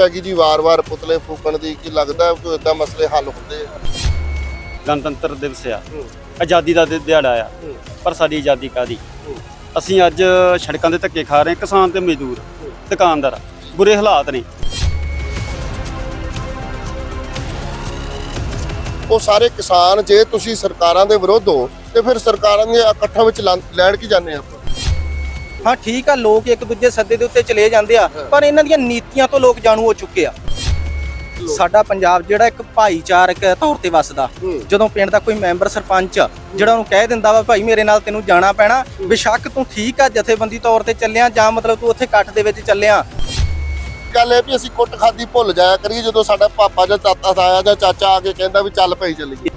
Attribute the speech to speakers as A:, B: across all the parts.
A: ਪੈ ਗਈ ਜੀ ਵਾਰ-ਵਾਰ ਪੁਤਲੇ ਫੂਕਣ ਦੀ ਕੀ ਲੱਗਦਾ ਹੈ ਕਿ ਇਦਾਂ ਮਸਲੇ ਹੱਲ ਹੁੰਦੇ ਆ?
B: ਗਣਤੰਤਰ ਦਿਵਸ ਆ। ਆਜ਼ਾਦੀ ਦਾ ਦਿਹਾੜਾ ਆ। ਪਰ ਸਾਡੀ ਆਜ਼ਾਦੀ ਕਾਦੀ ਅਸੀਂ ਅੱਜ ਸੜਕਾਂ ਦੇ ਧੱਕੇ ਖਾ ਰਹੇ ਕਿਸਾਨ ਤੇ ਮਜ਼ਦੂਰ ਦੁਕਾਨਦਾਰ। ਬੁਰੇ ਹਾਲਾਤ ਨੇ।
A: ਉਹ ਸਾਰੇ ਕਿਸਾਨ ਜੇ ਤੁਸੀਂ ਸਰਕਾਰਾਂ ਦੇ ਵਿਰੁੱਧ ਹੋ ਤੇ ਫਿਰ ਸਰਕਾਰਾਂ ਦੇ ਇਕੱਠਾਂ ਵਿੱਚ ਲੈਣ ਕੀ ਜਾਂਦੇ ਆਪਾਂ?
C: ਹਾਂ ਠੀਕ ਆ ਲੋਕ ਇੱਕ ਦੂਜੇ ਸੱਦੇ ਦੇ ਉੱਤੇ ਚਲੇ ਜਾਂਦੇ ਆ ਪਰ ਇਹਨਾਂ ਦੀਆਂ ਨੀਤੀਆਂ ਤੋਂ ਲੋਕ ਜਾਣੂ ਹੋ ਚੁੱਕੇ ਆ। ਸਾਡਾ ਪੰਜਾਬ ਜਿਹੜਾ ਇੱਕ ਭਾਈਚਾਰਕ ਤੌਰ ਤੇ ਵੱਸਦਾ। ਜਦੋਂ ਪਿੰਡ ਦਾ ਕੋਈ ਮੈਂਬਰ ਸਰਪੰਚ ਜਿਹੜਾ ਉਹਨੂੰ ਕਹਿ ਦਿੰਦਾ ਵਾ ਭਾਈ ਮੇਰੇ ਨਾਲ ਤੈਨੂੰ ਜਾਣਾ ਪੈਣਾ ਬੇਸ਼ੱਕ ਤੂੰ ਠੀਕ ਆ ਜਥੇਬੰਦੀ ਤੌਰ ਤੇ ਚੱਲਿਆ ਜਾਂ ਮਤਲਬ ਤੂੰ ਉੱਥੇ ਇਕੱਠ ਦੇ ਵਿੱਚ ਚੱਲਿਆ?
A: ਗੱਲ ਇਹ ਵੀ ਅਸੀਂ ਕੁੱਟ ਖਾਦੀ ਭੁੱਲ ਜਾਇਆ ਕਰੀਏ ਜਦੋਂ ਸਾਡਾ ਪਾਪਾ ਜਾਂ ਚਾਚਾ ਤਾਇਆ ਜਾਂ ਚਾਚਾ ਆ ਕੇ ਕਹਿੰਦਾ ਵੀ ਚੱਲ ਭਾਈ ਚੱਲੀਏ।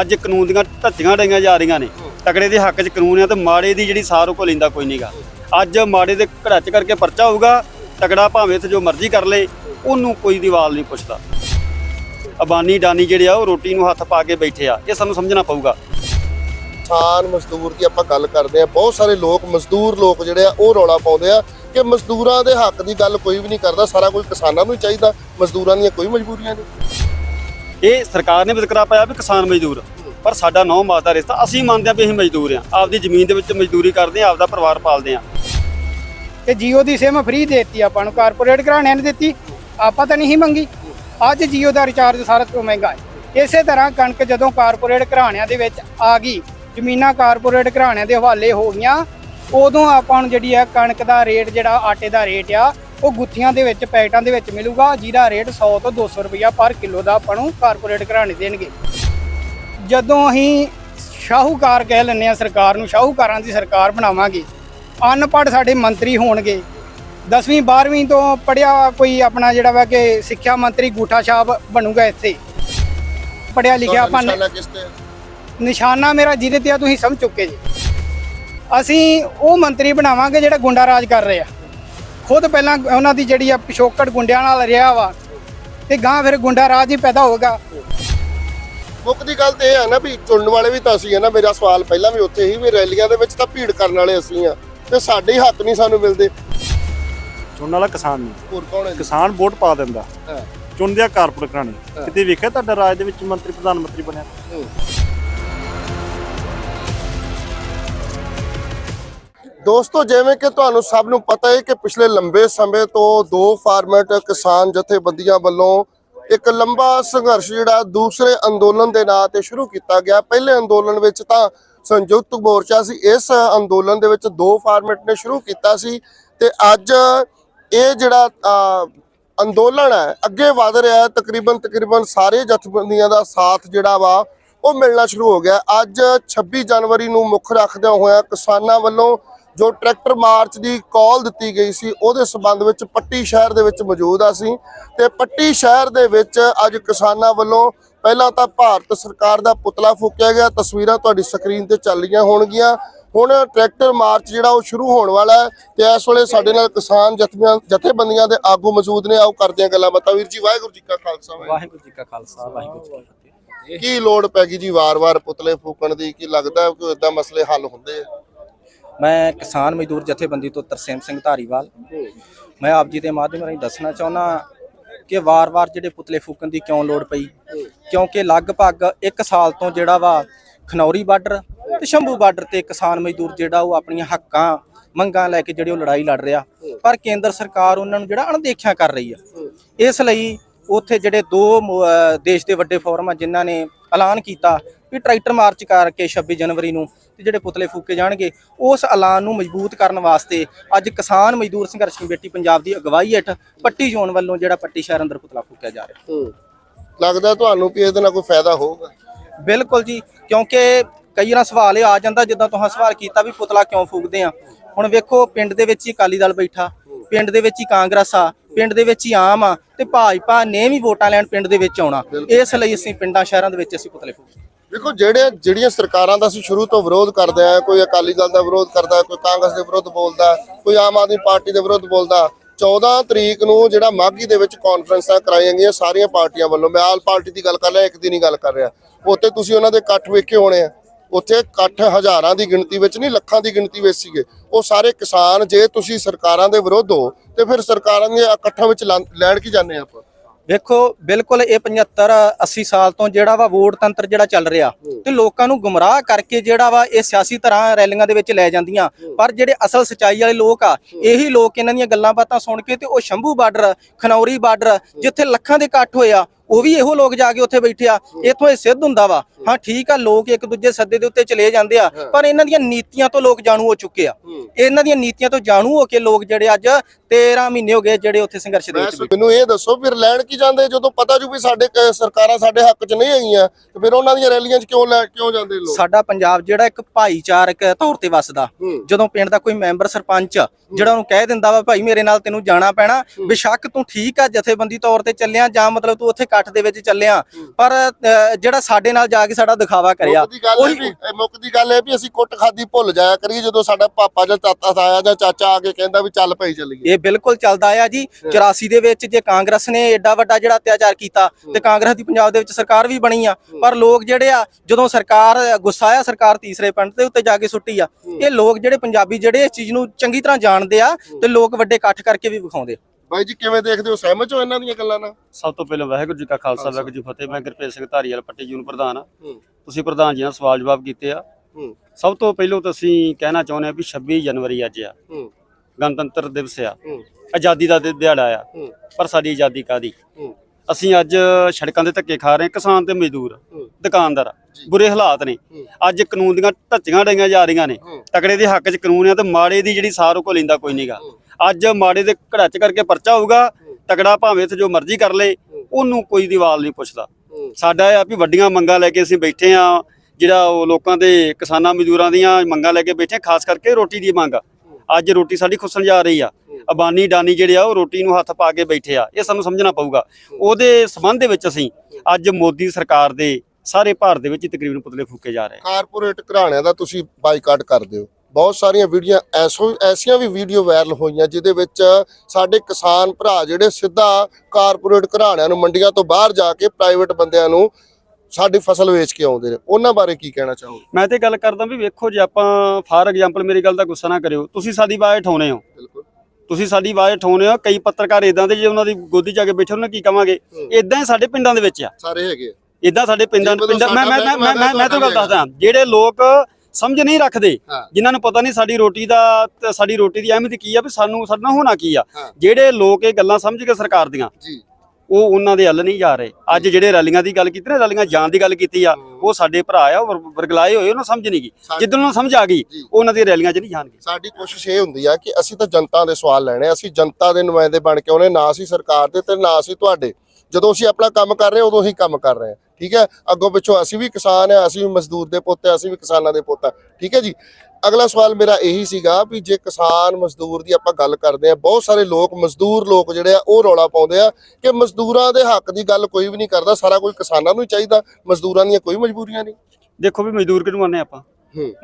B: ਅੱਜ ਕਾਨੂੰਨ ਦੀਆਂ ਧੱਜੀਆਂ ਡਈਆਂ ਜਾ ਰਹੀਆਂ ਨੇ। ਤਕੜੇ ਦੇ ਹੱਕ 'ਚ ਕਾਨੂੰਨ ਆ ਤੇ ਮਾੜੇ ਦੀ ਜਿਹੜੀ ਸਾਰ ਉਹ ਕੋ ਲੈਂਦਾ ਕੋਈ ਨਹੀਂਗਾ ਅੱਜ ਮਾੜੇ ਦੇ ਘੜਾਚ ਕਰਕੇ ਪਰਚਾ ਹੋਊਗਾ ਤਕੜਾ ਭਾਵੇਂ ਤੇ ਜੋ ਮਰਜ਼ੀ ਕਰ ਲੇ ਉਹਨੂੰ ਕੋਈ ਦੀਵਾਲ ਨਹੀਂ ਪੁੱਛਦਾ। ਅਬਾਨੀ ਡਾਨੀ ਜਿਹੜੇ ਆ ਉਹ ਰੋਟੀ ਨੂੰ ਹੱਥ ਪਾ ਕੇ ਬੈਠੇ ਆ ਇਹ ਸਾਨੂੰ ਸਮਝਣਾ ਪਊਗਾ।
A: ਕਿਸਾਨ ਮਜ਼ਦੂਰ ਦੀ ਆਪਾਂ ਗੱਲ ਕਰਦੇ ਆ ਬਹੁਤ ਸਾਰੇ ਲੋਕ ਮਜ਼ਦੂਰ ਲੋਕ ਜਿਹੜੇ ਆ ਉਹ ਰੌਲਾ ਪਾਉਂਦੇ ਆ ਕਿ ਮਜ਼ਦੂਰਾਂ ਦੇ ਹੱਕ ਦੀ ਗੱਲ ਕੋਈ ਵੀ ਨਹੀਂ ਕਰਦਾ ਸਾਰਾ ਕੁਝ ਕਿਸਾਨਾਂ ਨੂੰ ਹੀ ਚਾਹੀਦਾ ਮਜ਼ਦੂਰਾਂ ਦੀਆਂ ਕੋਈ ਮਜਬੂਰੀਆਂ ਨਹੀਂ।
B: ਇਹ ਸਰਕਾਰ ਨੇ ਵਿਤਕਰਾ ਪਾਇਆ ਵੀ ਕਿਸਾਨ ਮਜ਼ਦੂਰ। ਪਰ ਸਾਡਾ ਨੌ ਮਾਸ ਦਾ ਰਿਸ਼ਤਾ ਅਸੀਂ ਮੰਨਦੇ ਆ ਵੀ ਅਸੀਂ ਮਜ਼ਦੂਰ ਆ ਆਪਦੀ ਜ਼ਮੀਨ ਦੇ ਵਿੱਚ ਮਜ਼ਦੂਰੀ ਕਰਦੇ ਆ ਆਪਦਾ ਪਰਿਵਾਰ ਪਾਲਦੇ ਆ
D: ਤੇ ਜੀਓ ਦੀ ਸਿਮ ਫ੍ਰੀ ਦਿੱਤੀ ਆਪਾਂ ਨੂੰ ਕਾਰਪੋਰੇਟ ਘਰਾਣਿਆਂ ਨੇ ਦਿੱਤੀ, ਆਪਾਂ ਤਾਂ ਨਹੀਂ ਮੰਗੀ। ਅੱਜ ਜੀਓ ਦਾ ਰਿਚਾਰਜ ਸਾਰਾ ਤੋਂ ਮਹਿੰਗਾ ਹੈ। ਇਸੇ ਤਰ੍ਹਾਂ ਕਣਕ ਜਦੋਂ ਕਾਰਪੋਰੇਟ ਘਰਾਣਿਆਂ ਦੇ ਵਿੱਚ ਆ ਗਈ, ਜ਼ਮੀਨਾਂ ਕਾਰਪੋਰੇਟ ਘਰਾਣਿਆਂ ਦੇ ਹਵਾਲੇ ਹੋ ਗਈਆਂ, ਉਦੋਂ ਆਪਾਂ ਨੂੰ ਜਿਹੜੀ ਆ ਕਣਕ ਦਾ ਰੇਟ ਜਿਹੜਾ ਆਟੇ ਦਾ ਰੇਟ ਆ, ਉਹ ਗੁੱਥੀਆਂ ਦੇ ਵਿੱਚ ਪੈਕਟਾਂ ਦੇ ਵਿੱਚ ਮਿਲੂਗਾ, ਜਿਹਦਾ ਰੇਟ 100 ਤੋਂ 200 ਰੁਪਇਆ ਪਰ ਕਿਲੋ ਦਾ ਆਪਾਂ ਨੂੰ ਕਾਰਪੋਰੇਟ ਘਰਾਣੇ ਦੇਣਗੇ। ਜਦੋਂ ਅਸੀਂ ਸ਼ਾਹੂਕਾਰ ਕਹਿ ਲੈਂਦੇ ਆ ਸਰਕਾਰ ਨੂੰ ਸ਼ਾਹੂਕਾਰਾਂ ਦੀ ਸਰਕਾਰ ਬਣਾਵਾਂਗੇ ਅਨਪੜ੍ਹ ਸਾਡੇ ਮੰਤਰੀ ਹੋਣਗੇ। 10ਵੀਂ 12ਵੀਂ ਤੋਂ ਪੜਿਆ ਕੋਈ ਆਪਣਾ ਜਿਹੜਾ ਵਾ ਕਿ ਸਿੱਖਿਆ ਮੰਤਰੀ ਗੂਠਾ ਸਾਹਿਬ ਬਣੂਗਾ ਇੱਥੇ। ਪੜਿਆ ਲਿਖਿਆ ਆਪਾਂ ਨੇ
A: ਨਿਸ਼ਾਨਾ ਕਿਸ ਤੇ ਆ?
D: ਨਿਸ਼ਾਨਾ ਮੇਰਾ ਜਿਹਦੇ ਤੇ ਆ ਤੁਸੀਂ ਸਮਝ ਚੁੱਕੇ ਜੀ। ਅਸੀਂ ਉਹ ਮੰਤਰੀ ਬਣਾਵਾਂਗੇ ਜਿਹੜਾ ਗੁੰਡਾ ਰਾਜ ਕਰ ਰਹੇ। ਖੁਦ ਪਹਿਲਾਂ ਉਹਨਾਂ ਦੀ ਜਿਹੜੀ ਆ ਪਿਛੋਕੜ ਗੁੰਡਿਆਂ ਨਾਲ ਰਿਹਾ ਵਾ ਤੇ ਗਾਂ ਫਿਰ ਗੁੰਡਾ ਰਾਜ ਹੀ ਪੈਦਾ ਹੋਗਾ
A: ਮੁੱਖ ਦੀ ਗੱਲ ਤੇ ਇਹ ਹੈ ਨਾ ਵੀ ਚੁਣਨ ਵਾਲੇ ਵੀ ਤਾਂ ਅਸੀਂ ਨਾ ਮੇਰਾ ਸਵਾਲ ਪਹਿਲਾਂ ਵੀ ਉੱਥੇ ਹੀ ਵੀ ਰੈਲੀਆਂ ਦੇ ਵਿੱਚ ਤਾਂ ਭੀੜ ਕਰਨ ਵਾਲੇ ਅਸੀਂ ਆ ਤੇ ਸਾਡੇ ਹੀ ਹੱਕ ਨਹੀਂ ਸਾਨੂੰ ਮਿਲਦੇ।
E: ਚੁਣਨ ਵਾਲਾ ਕਿਸਾਨ ਨਹੀਂ।
A: ਹੋਰ ਕੌਣ ਹੈ?
E: ਕਿਸਾਨ ਵੋਟ ਪਾ ਦਿੰਦਾ।
A: ਹਾਂ।
E: ਚੁਣਦਿਆ ਕਾਰਪੋਰੇਟ ਘਰਾਣੇ ਕਿਤੇ ਵੇਖਿਆ ਤੁਹਾਡਾ ਰਾਜ ਦੇ ਵਿੱਚ ਮੰਤਰੀ ਪ੍ਰਧਾਨ ਮੰਤਰੀ ਬਣਿਆ?
A: ਦੋਸਤੋ ਜਿਵੇਂ ਕਿ ਤੁਹਾਨੂੰ ਸਭ ਨੂੰ ਪਤਾ ਹੈ ਕਿ ਪਿਛਲੇ ਲੰਬੇ ਸਮੇਂ ਤੋਂ ਦੋ ਫਾਰਮੈਟ ਕਿਸਾਨ ਜਥੇਬੰਦੀਆਂ ਵੱਲੋਂ ਇੱਕ ਲੰਬਾ ਸੰਘਰਸ਼ ਜਿਹੜਾ ਦੂਸਰੇ ਅੰਦੋਲਨ ਦੇ ਨਾਂ ਤੇ ਸ਼ੁਰੂ ਕੀਤਾ ਗਿਆ। ਪਹਿਲੇ ਅੰਦੋਲਨ ਵਿੱਚ ਤਾਂ ਸੰਯੁਕਤ ਮੋਰਚਾ ਸੀ। ਇਸ ਅੰਦੋਲਨ ਦੇ ਵਿੱਚ ਦੋ ਫਾਰਮੈਟ ਨੇ ਸ਼ੁਰੂ ਕੀਤਾ ਸੀ ਤੇ ਅੱਜ ਇਹ ਜਿਹੜਾ ਅੰਦੋਲਨ ਹੈ, ਅੱਗੇ ਵਧ ਰਿਹਾ ਤਕਰੀਬਨ ਤਕਰੀਬਨ ਸਾਰੇ ਜਥੇਬੰਦੀਆਂ ਦਾ ਸਾਥ ਜਿਹੜਾ ਵਾ, ਉਹ ਮਿਲਣਾ ਸ਼ੁਰੂ ਹੋ ਗਿਆ। ਅੱਜ 26 ਜਨਵਰੀ ਨੂੰ ਮੁੱਖ ਰੱਖਦਿਆਂ ਹੋਇਆ ਕਿਸਾਨਾਂ ਵੱਲੋਂ ਜੋ ਟਰੈਕਟਰ ਮਾਰਚ ਦੀ ਕਾਲ ਦਿੱਤੀ ਗਈ ਸੀ ਉਹਦੇ ਸਬੰਧ ਵਿੱਚ ਪੱਟੀ ਸ਼ਹਿਰ ਦੇ ਵਿੱਚ ਮੌਜੂਦ ਆ ਸੀ। ਤੇ ਪੱਟੀ ਸ਼ਹਿਰ ਦੇ ਵਿੱਚ ਅੱਜ ਕਿਸਾਨਾਂ ਵੱਲੋਂ ਪਹਿਲਾਂ ਤਾਂ ਭਾਰਤ ਸਰਕਾਰ ਦਾ ਪੁਤਲਾ ਫੂਕਿਆ ਗਿਆ। ਤਸਵੀਰਾਂ ਤੁਹਾਡੀ ਸਕਰੀਨ ਤੇ ਚੱਲ ਰਹੀਆਂ ਹੋਣਗੀਆਂ। ਹੁਣ ਟਰੈਕਟਰ ਮਾਰਚ ਜਿਹੜਾ ਉਹ ਸ਼ੁਰੂ ਹੋਣ ਵਾਲਾ ਹੈ ਤੇ ਇਸ ਵੇਲੇ ਸਾਡੇ ਨਾਲ ਕਿਸਾਨ ਜਥੇਬੰਦੀਆਂ ਜਥੇਬੰਦੀਆਂ ਦੇ ਆਗੂ ਮੌਜੂਦ ਨੇ। ਆਓ ਕਰਦੇ ਹਾਂ ਗੱਲਾਂ ਬਾਤਾਂ। ਵੀਰ ਜੀ ਵਾਹਿਗੁਰੂ ਜੀ ਕਾ ਖਾਲਸਾ ਵਾਹਿਗੁਰੂ
C: ਜੀ ਕਾ ਖਾਲਸਾ ਵਾਹਿਗੁਰੂ ਜੀ ਕੀ ਫਤਿਹ।
A: ਕੀ ਲੋੜ ਪੈ ਗਈ ਜੀ ਵਾਰ-ਵਾਰ ਪੁਤਲੇ ਫੂਕਣ ਦੀ? ਕੀ ਲੱਗਦਾ ਹੈ ਕਿ ਇਦਾਂ ਮਸਲੇ ਹੱਲ ਹੁੰਦੇ ਆ?
C: ਮੈਂ ਕਿਸਾਨ ਮਜ਼ਦੂਰ ਜਥੇਬੰਦੀ ਤੋਂ ਤਰਸੇਮ ਸਿੰਘ ਧਾਰੀਵਾਲ। ਮੈਂ ਆਪ ਜੀ ਦੇ ਮਾਧਿਅਮ ਰਾਹੀਂ ਦੱਸਣਾ ਚਾਹੁੰਦਾ ਕਿ ਵਾਰ-ਵਾਰ ਜਿਹੜੇ ਪੁਤਲੇ ਫੂਕਣ ਦੀ ਕਿਉਂ ਲੋੜ ਪਈ? ਕਿਉਂਕਿ ਲਗਭਗ 1 ਸਾਲ ਤੋਂ ਜਿਹੜਾ ਵਾ ਖਨੌਰੀ ਬਾਰਡਰ ਤੇ ਸ਼ੰਭੂ ਬਾਰਡਰ ਤੇ ਕਿਸਾਨ ਮਜ਼ਦੂਰ ਜਿਹੜਾ ਉਹ ਆਪਣੀਆਂ ਹੱਕਾਂ, ਮੰਗਾਂ ਲੈ ਕੇ ਜਿਹੜੀ ਉਹ ਲੜਾਈ ਲੜ ਰਿਹਾ। ਪਰ ਕੇਂਦਰ ਸਰਕਾਰ ਉਹਨਾਂ ਨੂੰ ਜਿਹੜਾ ਅਣਦੇਖਿਆ ਕਰ ਰਹੀ ਆ। ਇਸ ਲਈ ਉੱਥੇ ਜਿਹੜੇ ਦੋ ਦੇਸ਼ ਦੇ ਵੱਡੇ ਫੋਰਮ ਆ ਜਿਨ੍ਹਾਂ ਨੇ ਐਲਾਨ ਕੀਤਾ ਵੀ ਟਰੈਕਟਰ ਮਾਰਚ ਕਰਕੇ 26 ਜਨਵਰੀ ਨੂੰ ਤੇ ਜਿਹੜੇ ਪੁਤਲੇ ਫੂਕੇ ਜਾਣਗੇ ਉਸ ਐਲਾਨ ਨੂੰ ਮਜ਼ਬੂਤ ਕਰਨ ਵਾਸਤੇ ਅੱਜ ਕਿਸਾਨ ਮਜ਼ਦੂਰ ਸੰਘਰਸ਼ ਕਮੇਟੀ ਪੰਜਾਬ ਦੀ ਅਗਵਾਈ ਹੇਠ ਪੱਟੀ ਜ਼ੋਨ ਵੱਲੋਂ ਜਿਹੜਾ ਪੱਟੀ ਸ਼ਹਿਰ ਅੰਦਰ ਪੁਤਲਾ ਫੂਕਿਆ ਜਾ ਰਿਹਾ।
A: ਲੱਗਦਾ ਤੁਹਾਨੂੰ ਕਿ ਇਹਦੇ ਨਾਲ ਕੋਈ ਫਾਇਦਾ ਹੋਊਗਾ?
C: ਬਿਲਕੁਲ ਜੀ ਕਿਉਂਕਿ ਕਈ ਵਾਰ ਸਵਾਲ ਇਹ ਆ ਜਾਂਦਾ ਜਿੱਦਾਂ ਤੁਸੀਂ ਸਵਾਲ ਕੀਤਾ ਵੀ ਪੁਤਲਾ ਕਿਉਂ ਫੂਕਦੇ ਆ। ਹੁਣ ਵੇਖੋ ਪਿੰਡ ਦੇ ਵਿੱਚ ਹੀ ਅਕਾਲੀ ਦਲ ਬੈਠਾ ਪਿੰਡ ਦੇ ਵਿੱਚ ਹੀ ਕਾਂਗਰਸ ਆ ਪਿੰਡ ਦੇ ਵਿੱਚ ਹੀ ਆਮ ਆ ਤੇ ਭਾਜਪਾ ਨੇ ਵੀ ਵੋਟਾਂ ਲੈਣ ਪਿੰਡ ਦੇ ਵਿੱਚ ਆਉਣਾ। ਇਸ ਲਈ ਅਸੀਂ ਪਿੰਡਾਂ ਸ਼ਹਿਰਾਂ ਦੇ ਵਿੱਚ ਅਸੀਂ ਪੁਤਲੇ ਫੂਕਦੇ
A: ਦੇਖੋ, ਜਿਹੜੇ ਜਿਹੜੀਆਂ ਸਰਕਾਰਾਂ ਦਾ ਅਸੀਂ ਸ਼ੁਰੂ ਤੋਂ ਵਿਰੋਧ ਕਰਦੇ ਆ, ਕੋਈ ਅਕਾਲੀ ਦਲ ਦਾ ਵਿਰੋਧ ਕਰਦਾ, ਕੋਈ ਕਾਂਗਰਸ ਦੇ ਵਿਰੁੱਧ ਬੋਲਦਾ, ਕੋਈ ਆਮ ਆਦਮੀ ਪਾਰਟੀ ਦੇ ਵਿਰੁੱਧ ਬੋਲਦਾ 14 ਤਰੀਕ ਨੂੰ ਜਿਹੜਾ ਮਾਗੀ ਦੇ ਵਿੱਚ ਕਾਨਫਰੰਸਾਂ ਕਰਾਈਆਂ ਗਈਆਂ ਸਾਰੀਆਂ ਪਾਰਟੀਆਂ ਵੱਲੋਂ। ਮੈਂ ਆਲ ਪਾਰਟੀ ਦੀ ਗੱਲ ਕਰ ਰਿਹਾ, ਇੱਕ ਦੀ ਨਹੀਂ ਗੱਲ ਕਰ ਰਿਹਾ। ਉੱਥੇ ਤੁਸੀਂ ਉਹਨਾਂ ਦੇ ਇਕੱਠ ਵੇਖੇ ਹੋਣੇ ਆ। ਉੱਥੇ ਇਕੱਠ ਹਜ਼ਾਰਾਂ ਦੀ ਗਿਣਤੀ ਵਿੱਚ ਨਹੀਂ, ਲੱਖਾਂ ਦੀ ਗਿਣਤੀ ਵਿੱਚ ਸੀਗੇ। ਉਹ ਸਾਰੇ ਕਿਸਾਨ, ਜੇ ਤੁਸੀਂ ਸਰਕਾਰਾਂ ਦੇ ਵਿਰੁੱਧ ਹੋ, ਤੇ ਫਿਰ ਸਰਕਾਰਾਂ ਦੇ ਇਕੱਠਾਂ ਵਿੱਚ ਲਾਂ- ਲੈਣ ਕੀ ਜਾਂਦੇ ਆਪਾਂ?
C: ਵੇਖੋ ਬਿਲਕੁਲ ਇਹ 75 80 ਸਾਲ ਤੋਂ ਜਿਹੜਾ ਵਾ ਵੋਟ ਤੰਤਰ ਜਿਹੜਾ ਚੱਲ ਰਿਹਾ ਤੇ ਲੋਕਾਂ ਨੂੰ ਗੁੰਮਰਾਹ ਕਰਕੇ ਜਿਹੜਾ ਵਾ ਇਹ ਸਿਆਸੀ ਤਰ੍ਹਾਂ ਰੈਲੀਆਂ ਦੇ ਵਿੱਚ ਲੈ ਜਾਂਦੀਆਂ। ਪਰ ਜਿਹੜੇ ਅਸਲ ਸਚਾਈ ਵਾਲੇ ਲੋਕ ਆ ਇਹੀ ਲੋਕ ਇਹਨਾਂ ਦੀਆਂ ਗੱਲਾਂ ਬਾਤਾਂ ਸੁਣ ਕੇ ਤੇ ਉਹ ਸ਼ੰਭੂ ਬਾਰਡਰ ਖਨੌਰੀ ਬਾਰਡਰ ਜਿੱਥੇ ਲੱਖਾਂ ਦੇ ਇਕੱਠ ਹੋਇਆ ਉਹ ਵੀ ਇਹੋ ਲੋਕ ਜਾ ਕੇ ਉੱਥੇ ਬੈਠੇ ਆ ਇਥੋਂ ਇਹ ਸਿੱਧ ਹੁੰਦਾ ਵਾ। ਹਾਂ। ਠੀਕ ਆ ਲੋਕ ਇੱਕ ਦੂਜੇ ਸੱਦੇ ਦੇ ਉੱਤੇ ਚਲੇ ਜਾਂਦੇ ਆ ਪਰ ਇਹਨਾਂ ਦੀਆਂ ਨੀਤੀਆਂ ਤੋਂ ਲੋਕ ਜਾਣੂ ਹੋ ਚੁੱਕੇ ਆ। ਇਹਨਾਂ ਦੀਆਂ ਨੀਤੀਆਂ ਤੋਂ ਜਾਣੂ ਹੋ ਕੇ ਲੋਕ ਜਿਹੜੇ ਅੱਜ 13 ਮਹੀਨੇ ਹੋ ਗਏ ਜਿਹੜੇ ਉੱਥੇ ਸੰਘਰਸ਼ ਦੇ ਵਿੱਚ
A: ਮੈਨੂੰ ਇਹ ਦੱਸੋ ਫਿਰ ਲੈਣ ਕੀ ਜਾਂਦੇ? ਜਦੋਂ ਪਤਾ ਜੂ ਵੀ ਸਾਡੇ ਸਰਕਾਰਾਂ ਸਾਡੇ ਹੱਕ 'ਚ ਨਹੀਂ ਆਈਆਂ ਤੇ ਫਿਰ ਉਹਨਾਂ ਦੀਆਂ ਰੈਲੀਆਂ 'ਚ ਕਿਉਂ ਲੈ ਕਿਉਂ ਜਾਂਦੇ ਲੋਕ?
C: ਸਾਡਾ ਪੰਜਾਬ ਜਿਹੜਾ ਇੱਕ ਭਾਈਚਾਰਕ ਤੌਰ ਤੇ ਵੱਸਦਾ। ਜਦੋਂ ਪਿੰਡ ਦਾ ਕੋਈ ਮੈਂਬਰ ਸਰਪੰਚ ਜਿਹੜਾ ਉਹਨੂੰ ਕਹਿ ਦਿੰਦਾ ਵਾ ਭਾਈ ਮੇਰੇ ਨਾਲ ਤੈਨੂੰ ਜਾਣਾ ਪੈਣਾ ਬੇਸ਼ੱਕ ਤੂੰ ਠੀਕ ਆ ਜਥੇਬੰਦੀ ਤੌਰ ਤੇ ਚੱਲਿਆ ਜਾਂ ਮਤਲਬ ਤੂੰ ਉੱਥੇ ਇਕੱਠ ਦੇ ਵਿੱਚ ਚੱਲਿਆ। ਪਰ ਜਿਹੜਾ ਸਾਡੇ ਨਾਲ ਜਾ ਕੇ ਸਾਡਾ ਦਿਖਾਵਾ ਕਰਿਆ
A: ਮੁੱਕ ਦੀ ਗੱਲ ਇਹ ਵੀ ਇਹ ਮੁੱਕ ਦੀ ਗੱਲ ਇਹ ਵੀ ਅਸੀਂ ਕੁੱਟ ਖਾਦੀ ਭੁੱਲ ਜਾਇਆ ਕਰੀਏ ਜਦੋਂ ਸਾਡਾ ਪਾਪਾ ਜਾਂ ਚਾਚਾ ਆਇਆ ਜਾਂ ਚਾਚਾ ਆ ਕੇ ਕਹਿੰਦਾ ਵੀ ਚੱਲ ਭਾਈ ਚੱਲੀਏ।
C: ਇਹ ਬਿਲਕੁਲ ਚੱਲਦਾ ਆ ਜੀ। 84 ਦੇ ਵਿੱਚ ਜੇ ਕਾਂਗਰਸ ਨੇ ਐਡਾ ਵੱਡਾ ਜਿਹੜਾ ਅਤਿਆਚਾਰ ਕੀਤਾ ਤੇ ਕਾਂਗਰਸ ਦੀ ਪੰਜਾਬ ਦੇ ਵਿੱਚ ਸਰਕਾਰ ਵੀ ਬਣੀ ਆ। ਪਰ ਲੋਕ ਜਿਹੜੇ ਆ ਜਦੋਂ ਸਰਕਾਰ ਗੁੱਸਾ ਆ ਸਰਕਾਰ ਤੀਸਰੇ ਪਿੰਡ ਦੇ ਉੱਤੇ ਜਾ ਕੇ ਸੁੱਟੀ ਆ ਇਹ ਲੋਕ ਜਿਹੜੇ ਪੰਜਾਬੀ ਜਿਹੜੇ ਇਸ ਚੀਜ਼ ਨੂੰ ਚੰਗੀ ਤਰ੍ਹਾਂ ਜਾਣਦੇ ਆ ਤੇ ਲੋਕ ਵੱਡੇ ਇਕੱਠ ਕਰਕੇ ਵੀ ਵਿਖਾਉਂਦੇ ਆ।
A: ਬਾਈ ਜੀ ਕਿਵੇਂ ਦੇਖਦੇ ਹੋ? ਸਹਿਮਤ ਹੋ ਇਹਨਾਂ ਦੀਆਂ ਗੱਲਾਂ ਨਾਲ?
B: ਸਭ ਤੋਂ ਪਹਿਲਾਂ ਵਾਹਿਗੁਰੂ ਜੀ ਕਾ ਖਾਲਸਾ ਵਾਹਿਗੁਰੂ ਜੀ ਫਤਿਹ। ਮੈਂ ਗੁਰਪ੍ਰੀਤ ਸਿੰਘ ਧਾਰੀਵਾਲ ਪੱਟੀ ਜੂਨ ਪ੍ਰਧਾਨ ਆ
A: ਹੂੰ।
B: ਤੁਸੀਂ ਪ੍ਰਧਾਨ ਜੀ ਨਾਲ ਸਵਾਲ ਜਵਾਬ ਕੀਤੇ ਆ। ਸਭ ਤੋਂ ਪਹਿਲਾਂ ਤਾਂ ਅਸੀਂ ਕਹਿਣਾ ਚਾਹੁੰਦੇ ਆ ਵੀ 26 ਜਨਵਰੀ ਅੱਜ ਆ। ਗਣਤੰਤਰ ਦਿਵਸ ਆ। ਆਜ਼ਾਦੀ ਦਾ ਦਿਹਾੜਾ ਆ। ਪਰ ਸਾਡੀ ਆਜ਼ਾਦੀ ਕਾਦੀ ਅਸੀਂ ਅੱਜ ਸੜਕਾਂ ਦੇ ਧੱਕੇ ਖਾ ਰਹੇ ਕਿਸਾਨ ਤੇ ਮਜ਼ਦੂਰ। ਦੁਕਾਨਦਾਰ। ਬੁਰੇ ਹਾਲਾਤ ਨੇ। ਅੱਜ ਕਾਨੂੰਨ ਦੀਆਂ ਧੱਜੀਆਂ ਡਈਆਂ ਜਾ ਰਹੀਆਂ ਨੇ। ਤਕੜੇ ਦੇ ਹੱਕ 'ਚ ਕਾਨੂੰਨ ਆ ਤੇ ਮਾੜੇ ਦੀ ਜਿਹੜੀ ਸਾਰ ਉਹ ਕੋ ਲੈਂਦਾ ਕੋਈ ਨਹੀਂਗਾ ਅੱਜ ਮਾੜੇ ਦੇ ਘੜਾਚ ਕਰਕੇ ਪਰਚਾ ਹੋਊਗਾ, ਤਕੜਾ ਭਾਵੇਂ ਤੇ ਜੋ ਮਰਜ਼ੀ ਕਰ ਲੇ, ਉਹਨੂੰ ਕੋਈ ਦੀਵਾਲ ਨਹੀਂ ਪੁੱਛਦਾ। ਸਾਡਾ ਇਹ ਆ ਵੀ ਵੱਡੀਆਂ ਮੰਗਾਂ ਲੈ ਕੇ ਅਸੀਂ ਬੈਠੇ ਆ, ਜਿਹੜਾ ਉਹ ਲੋਕਾਂ ਦੇ ਕਿਸਾਨਾਂ ਮਜ਼ਦੂਰਾਂ ਦੀਆਂ ਮੰਗਾਂ ਲੈ ਕੇ ਬੈਠੇ, ਖਾਸ ਕਰਕੇ ਰੋਟੀ ਦੀ ਮੰਗ ਅੱਜ ਰੋਟੀ ਸਾਡੀ ਖੁੱਸਣ ਜਾ ਰਹੀ ਆ। ਅਬਾਨੀ ਡਾਨੀ ਜਿਹੜੇ ਆ, ਉਹ ਰੋਟੀ ਨੂੰ ਹੱਥ ਪਾ ਕੇ ਬੈਠੇ ਆ। ਇਹ ਸਾਨੂੰ ਸਮਝਣਾ ਪਊਗਾ। ਉਹਦੇ ਸਬੰਧ ਦੇ ਵਿੱਚ ਅਸੀਂ ਅੱਜ ਮੋਦੀ ਸਰਕਾਰ ਦੇ ਸਾਰੇ ਭਾਰਤ ਦੇ ਵਿੱਚ ਤਕਰੀਬਨ ਪੁਤਲੇ ਫੂਕੇ ਜਾ ਰਹੇ
A: ਕਾਰਪੋਰੇਟ ਘਰਾਣਿਆਂ ਦਾ ਤੁਸੀਂ ਬਾਈਕਾਟ ਕਰਦੇ ਹੋ। ਬਹੁਤ ਸਾਰੀਆਂ ਵੀਡੀਓ ਐਸੋ ਐਸੀਆਂ ਵੀ ਵੀਡੀਓ ਵਾਇਰਲ ਹੋਈਆਂ ਜਿਹਦੇ ਵਿੱਚ ਸਾਡੇ ਕਿਸਾਨ ਭਰਾ ਜਿਹੜੇ ਸਿੱਧਾ ਕਾਰਪੋਰੇਟ ਘਰਾਣਿਆਂ ਨੂੰ ਮੰਡੀਆਂ ਤੋਂ ਬਾਹਰ ਜਾ ਕੇ ਪ੍ਰਾਈਵੇਟ ਬੰਦਿਆਂ ਨੂੰ ਸਾਡੀ ਫਸਲ ਵੇਚ ਕੇ ਆਉਂਦੇ ਨੇ। ਉਹਨਾਂ ਬਾਰੇ ਕੀ ਕਹਿਣਾ ਚਾਹੋਗੇ?
B: ਮੈਂ ਤੇ ਗੱਲ ਕਰਦਾ ਵੀ ਵੇਖੋ ਜੇ ਆਪਾਂ ਫਾਰ ਐਗਜ਼ਾਮਪਲ ਮੇਰੀ ਗੱਲ ਦਾ ਗੁੱਸਾ ਨਾ ਕਰਿਓ ਤੁਸੀਂ ਸਾਡੀ ਆਵਾਜ਼ ਉਠਾਉਨੇ ਹੋ।
A: ਬਿਲਕੁਲ।
B: ਤੁਸੀਂ ਸਾਡੀ ਆਵਾਜ਼ ਉਠਾਉਨੇ ਹੋ ਕਈ ਪੱਤਰਕਾਰ ਇਦਾਂ ਦੇ ਜੇ ਉਹਨਾਂ ਦੀ ਗੋਦੀ ਜਾ ਕੇ ਬੈਠੇ ਉਹਨਾਂ ਕੀ ਕਵਾਂਗੇ? ਇਦਾਂ ਹੀ ਸਾਡੇ ਪਿੰਡਾਂ ਦੇ ਵਿੱਚ ਆ।
A: ਸਾਰੇ ਹੈਗੇ।
B: ਇਦਾਂ ਸਾਡੇ ਪਿੰਡਾਂ ਪਿੰਡਾਂ ਮੈਂ ਮੈਂ ਮੈਂ ਮੈਂ ਮੈਂ ਮੈਂ ਤੁਹਾਨੂੰ ਗੱਲ ਦੱਸਦਾ ਜਿਹੜੇ ਲੋਕ ਸਮਝ ਨਹੀਂ ਰੱਖਦੇ। ਜਿਨ੍ਹਾਂ ਨੂੰ ਪਤਾ ਨਹੀਂ ਸਾਡੀ ਰੋਟੀ ਦਾ ਸਾਡੀ ਰੋਟੀ ਦੀ ਅਹਿਮੀਅਤ ਕੀ ਆ ਵੀ ਸਾਨੂੰ ਸਾਡਾ ਹੋਣਾ ਕੀ ਆ। ਜਿਹੜੇ ਲੋਕ ਇਹ ਗੱਲਾਂ ਸਮਝ ਕੇ ਸਰਕਾਰ ਦੀਆਂ ਉਹ ਉਹਨਾਂ ਦੇ ਹੱਲ ਨਹੀਂ ਜਾ ਰਹੇ। ਅੱਜ ਜਿਹੜੇ ਰੈਲੀਆਂ ਦੀ ਗੱਲ ਕੀਤੀ ਨਾ ਰੈਲੀਆਂ ਜਾਣ ਦੀ ਗੱਲ ਕੀਤੀ ਆ ਉਹ ਸਾਡੇ ਭਰਾ ਆ ਉਹ ਵਰ- ਵਰਗਲਾਏ ਹੋਏ ਉਹਨਾਂ ਸਮਝ ਨਹੀਂ ਗਈ ਜਿੱਦਣ ਉਹਨਾਂ ਸਮਝ ਆ ਗਈ ਉਹਨਾਂ ਦੀ ਰੈਲੀਆਂ 'ਚ ਨਹੀਂ ਜਾਣਗੇ।
A: ਸਾਡੀ ਕੋਸ਼ਿਸ਼ ਇਹ ਹੁੰਦੀ ਆ ਕਿ ਅਸੀਂ ਤਾਂ ਜਨਤਾ ਦੇ ਸਵਾਲ ਲੈਣੇ। ਅਸੀਂ ਜਨਤਾ ਦੇ ਨੁਮਾਇੰਦੇ ਬਣ ਕੇ ਆਉਣੇ ਨਾ ਅਸੀਂ ਸਰਕਾਰ ਦੇ ਤੇ ਨਾ ਅਸੀਂ ਤੁਹਾਡੇ। ਜਦੋਂ ਅਸੀਂ ਆਪਣਾ ਕੰਮ ਕਰ ਰਹੇ ਉਦੋਂ ਅਸੀਂ ਕੰਮ ਕਰ ਰਹੇ ਹਾਂ। ਠੀਕ ਹੈ? ਅੱਗੋਂ ਪਿੱਛੋਂ ਅਸੀਂ ਵੀ ਕਿਸਾਨ ਆ ਅਸੀਂ ਵੀ ਮਜ਼ਦੂਰ ਦੇ ਪੁੱਤ ਆ ਅਸੀਂ ਵੀ ਕਿਸਾਨਾਂ ਦੇ ਪੁੱਤ ਆ ਠੀਕ ਹੈ ਜੀ? ਅਗਲਾ ਸਵਾਲ ਮੇਰਾ ਇਹੀ ਸੀਗਾ ਵੀ ਜੇ ਕਿਸਾਨ ਮਜ਼ਦੂਰ ਦੀ ਆਪਾਂ ਗੱਲ ਕਰਦੇ ਆ ਬਹੁਤ ਸਾਰੇ ਲੋਕ ਮਜ਼ਦੂਰ ਲੋਕ ਜਿਹੜੇ ਆ ਉਹ ਰੌਲਾ ਪਾਉਂਦੇ ਆ ਕਿ ਮਜ਼ਦੂਰਾਂ ਦੇ ਹੱਕ ਦੀ ਗੱਲ ਕੋਈ ਵੀ ਨਹੀਂ ਕਰਦਾ ਸਾਰਾ ਕੁਝ ਕਿਸਾਨਾਂ ਨੂੰ ਹੀ ਚਾਹੀਦਾ ਮਜ਼ਦੂਰਾਂ ਦੀਆਂ ਕੋਈ ਮਜਬੂਰੀਆਂ ਨਹੀਂ।
B: ਦੇਖੋ ਵੀ ਮਜ਼ਦੂਰ ਕਿਹਨੂੰ ਮੰਨਦੇ ਆਪਾਂ?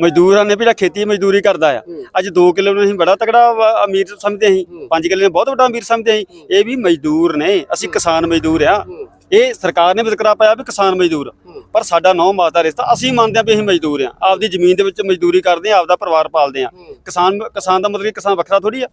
B: ਮਜ਼ਦੂਰਾਂ ਨੇ ਵੀ ਜਿਹੜਾ ਖੇਤੀ ਮਜ਼ਦੂਰੀ ਕਰਦਾ ਆ। ਅੱਜ 2 ਕਿਲੋ ਨੂੰ ਅਸੀਂ ਬੜਾ ਤਗੜਾ ਵਾ- ਅਮੀਰ ਸਮਝਦੇ ਸੀ
A: ਹੂੰ।
B: 5 ਕਿਲੋ ਨੂੰ ਬਹੁਤ ਵੱਡਾ ਅਮੀਰ ਸਮਝਦੇ ਸੀ ਇਹ ਵੀ ਮਜ਼ਦੂਰ ਨੇ ਅਸੀਂ ਕਿਸਾਨ ਮਜ਼ਦੂਰ ਆ। ਇਹ ਸਰਕਾਰ ਨੇ ਵਿਤਕਰਾ ਪਾਇਆ ਵੀ ਕਿਸਾਨ ਮਜ਼ਦੂਰ। ਪਰ ਸਾਡਾ ਨੌ ਮਾਸ ਦਾ ਰਿਸ਼ਤਾ ਅਸੀਂ ਮੰਨਦੇ ਆ ਵੀ ਅਸੀਂ ਮਜ਼ਦੂਰ ਆ ਆਪਦੀ ਜ਼ਮੀਨ ਦੇ ਵਿੱਚ ਮਜ਼ਦੂਰੀ ਕਰਦੇ ਆ ਆਪਦਾ ਪਰਿਵਾਰ ਪਾਲਦੇ ਆ। ਕਿਸਾਨ ਕਿਸਾਨ ਦਾ ਮਤਲਬ ਕਿਸਾਨ ਵੱਖਰਾ ਥੋੜੀ ਆ।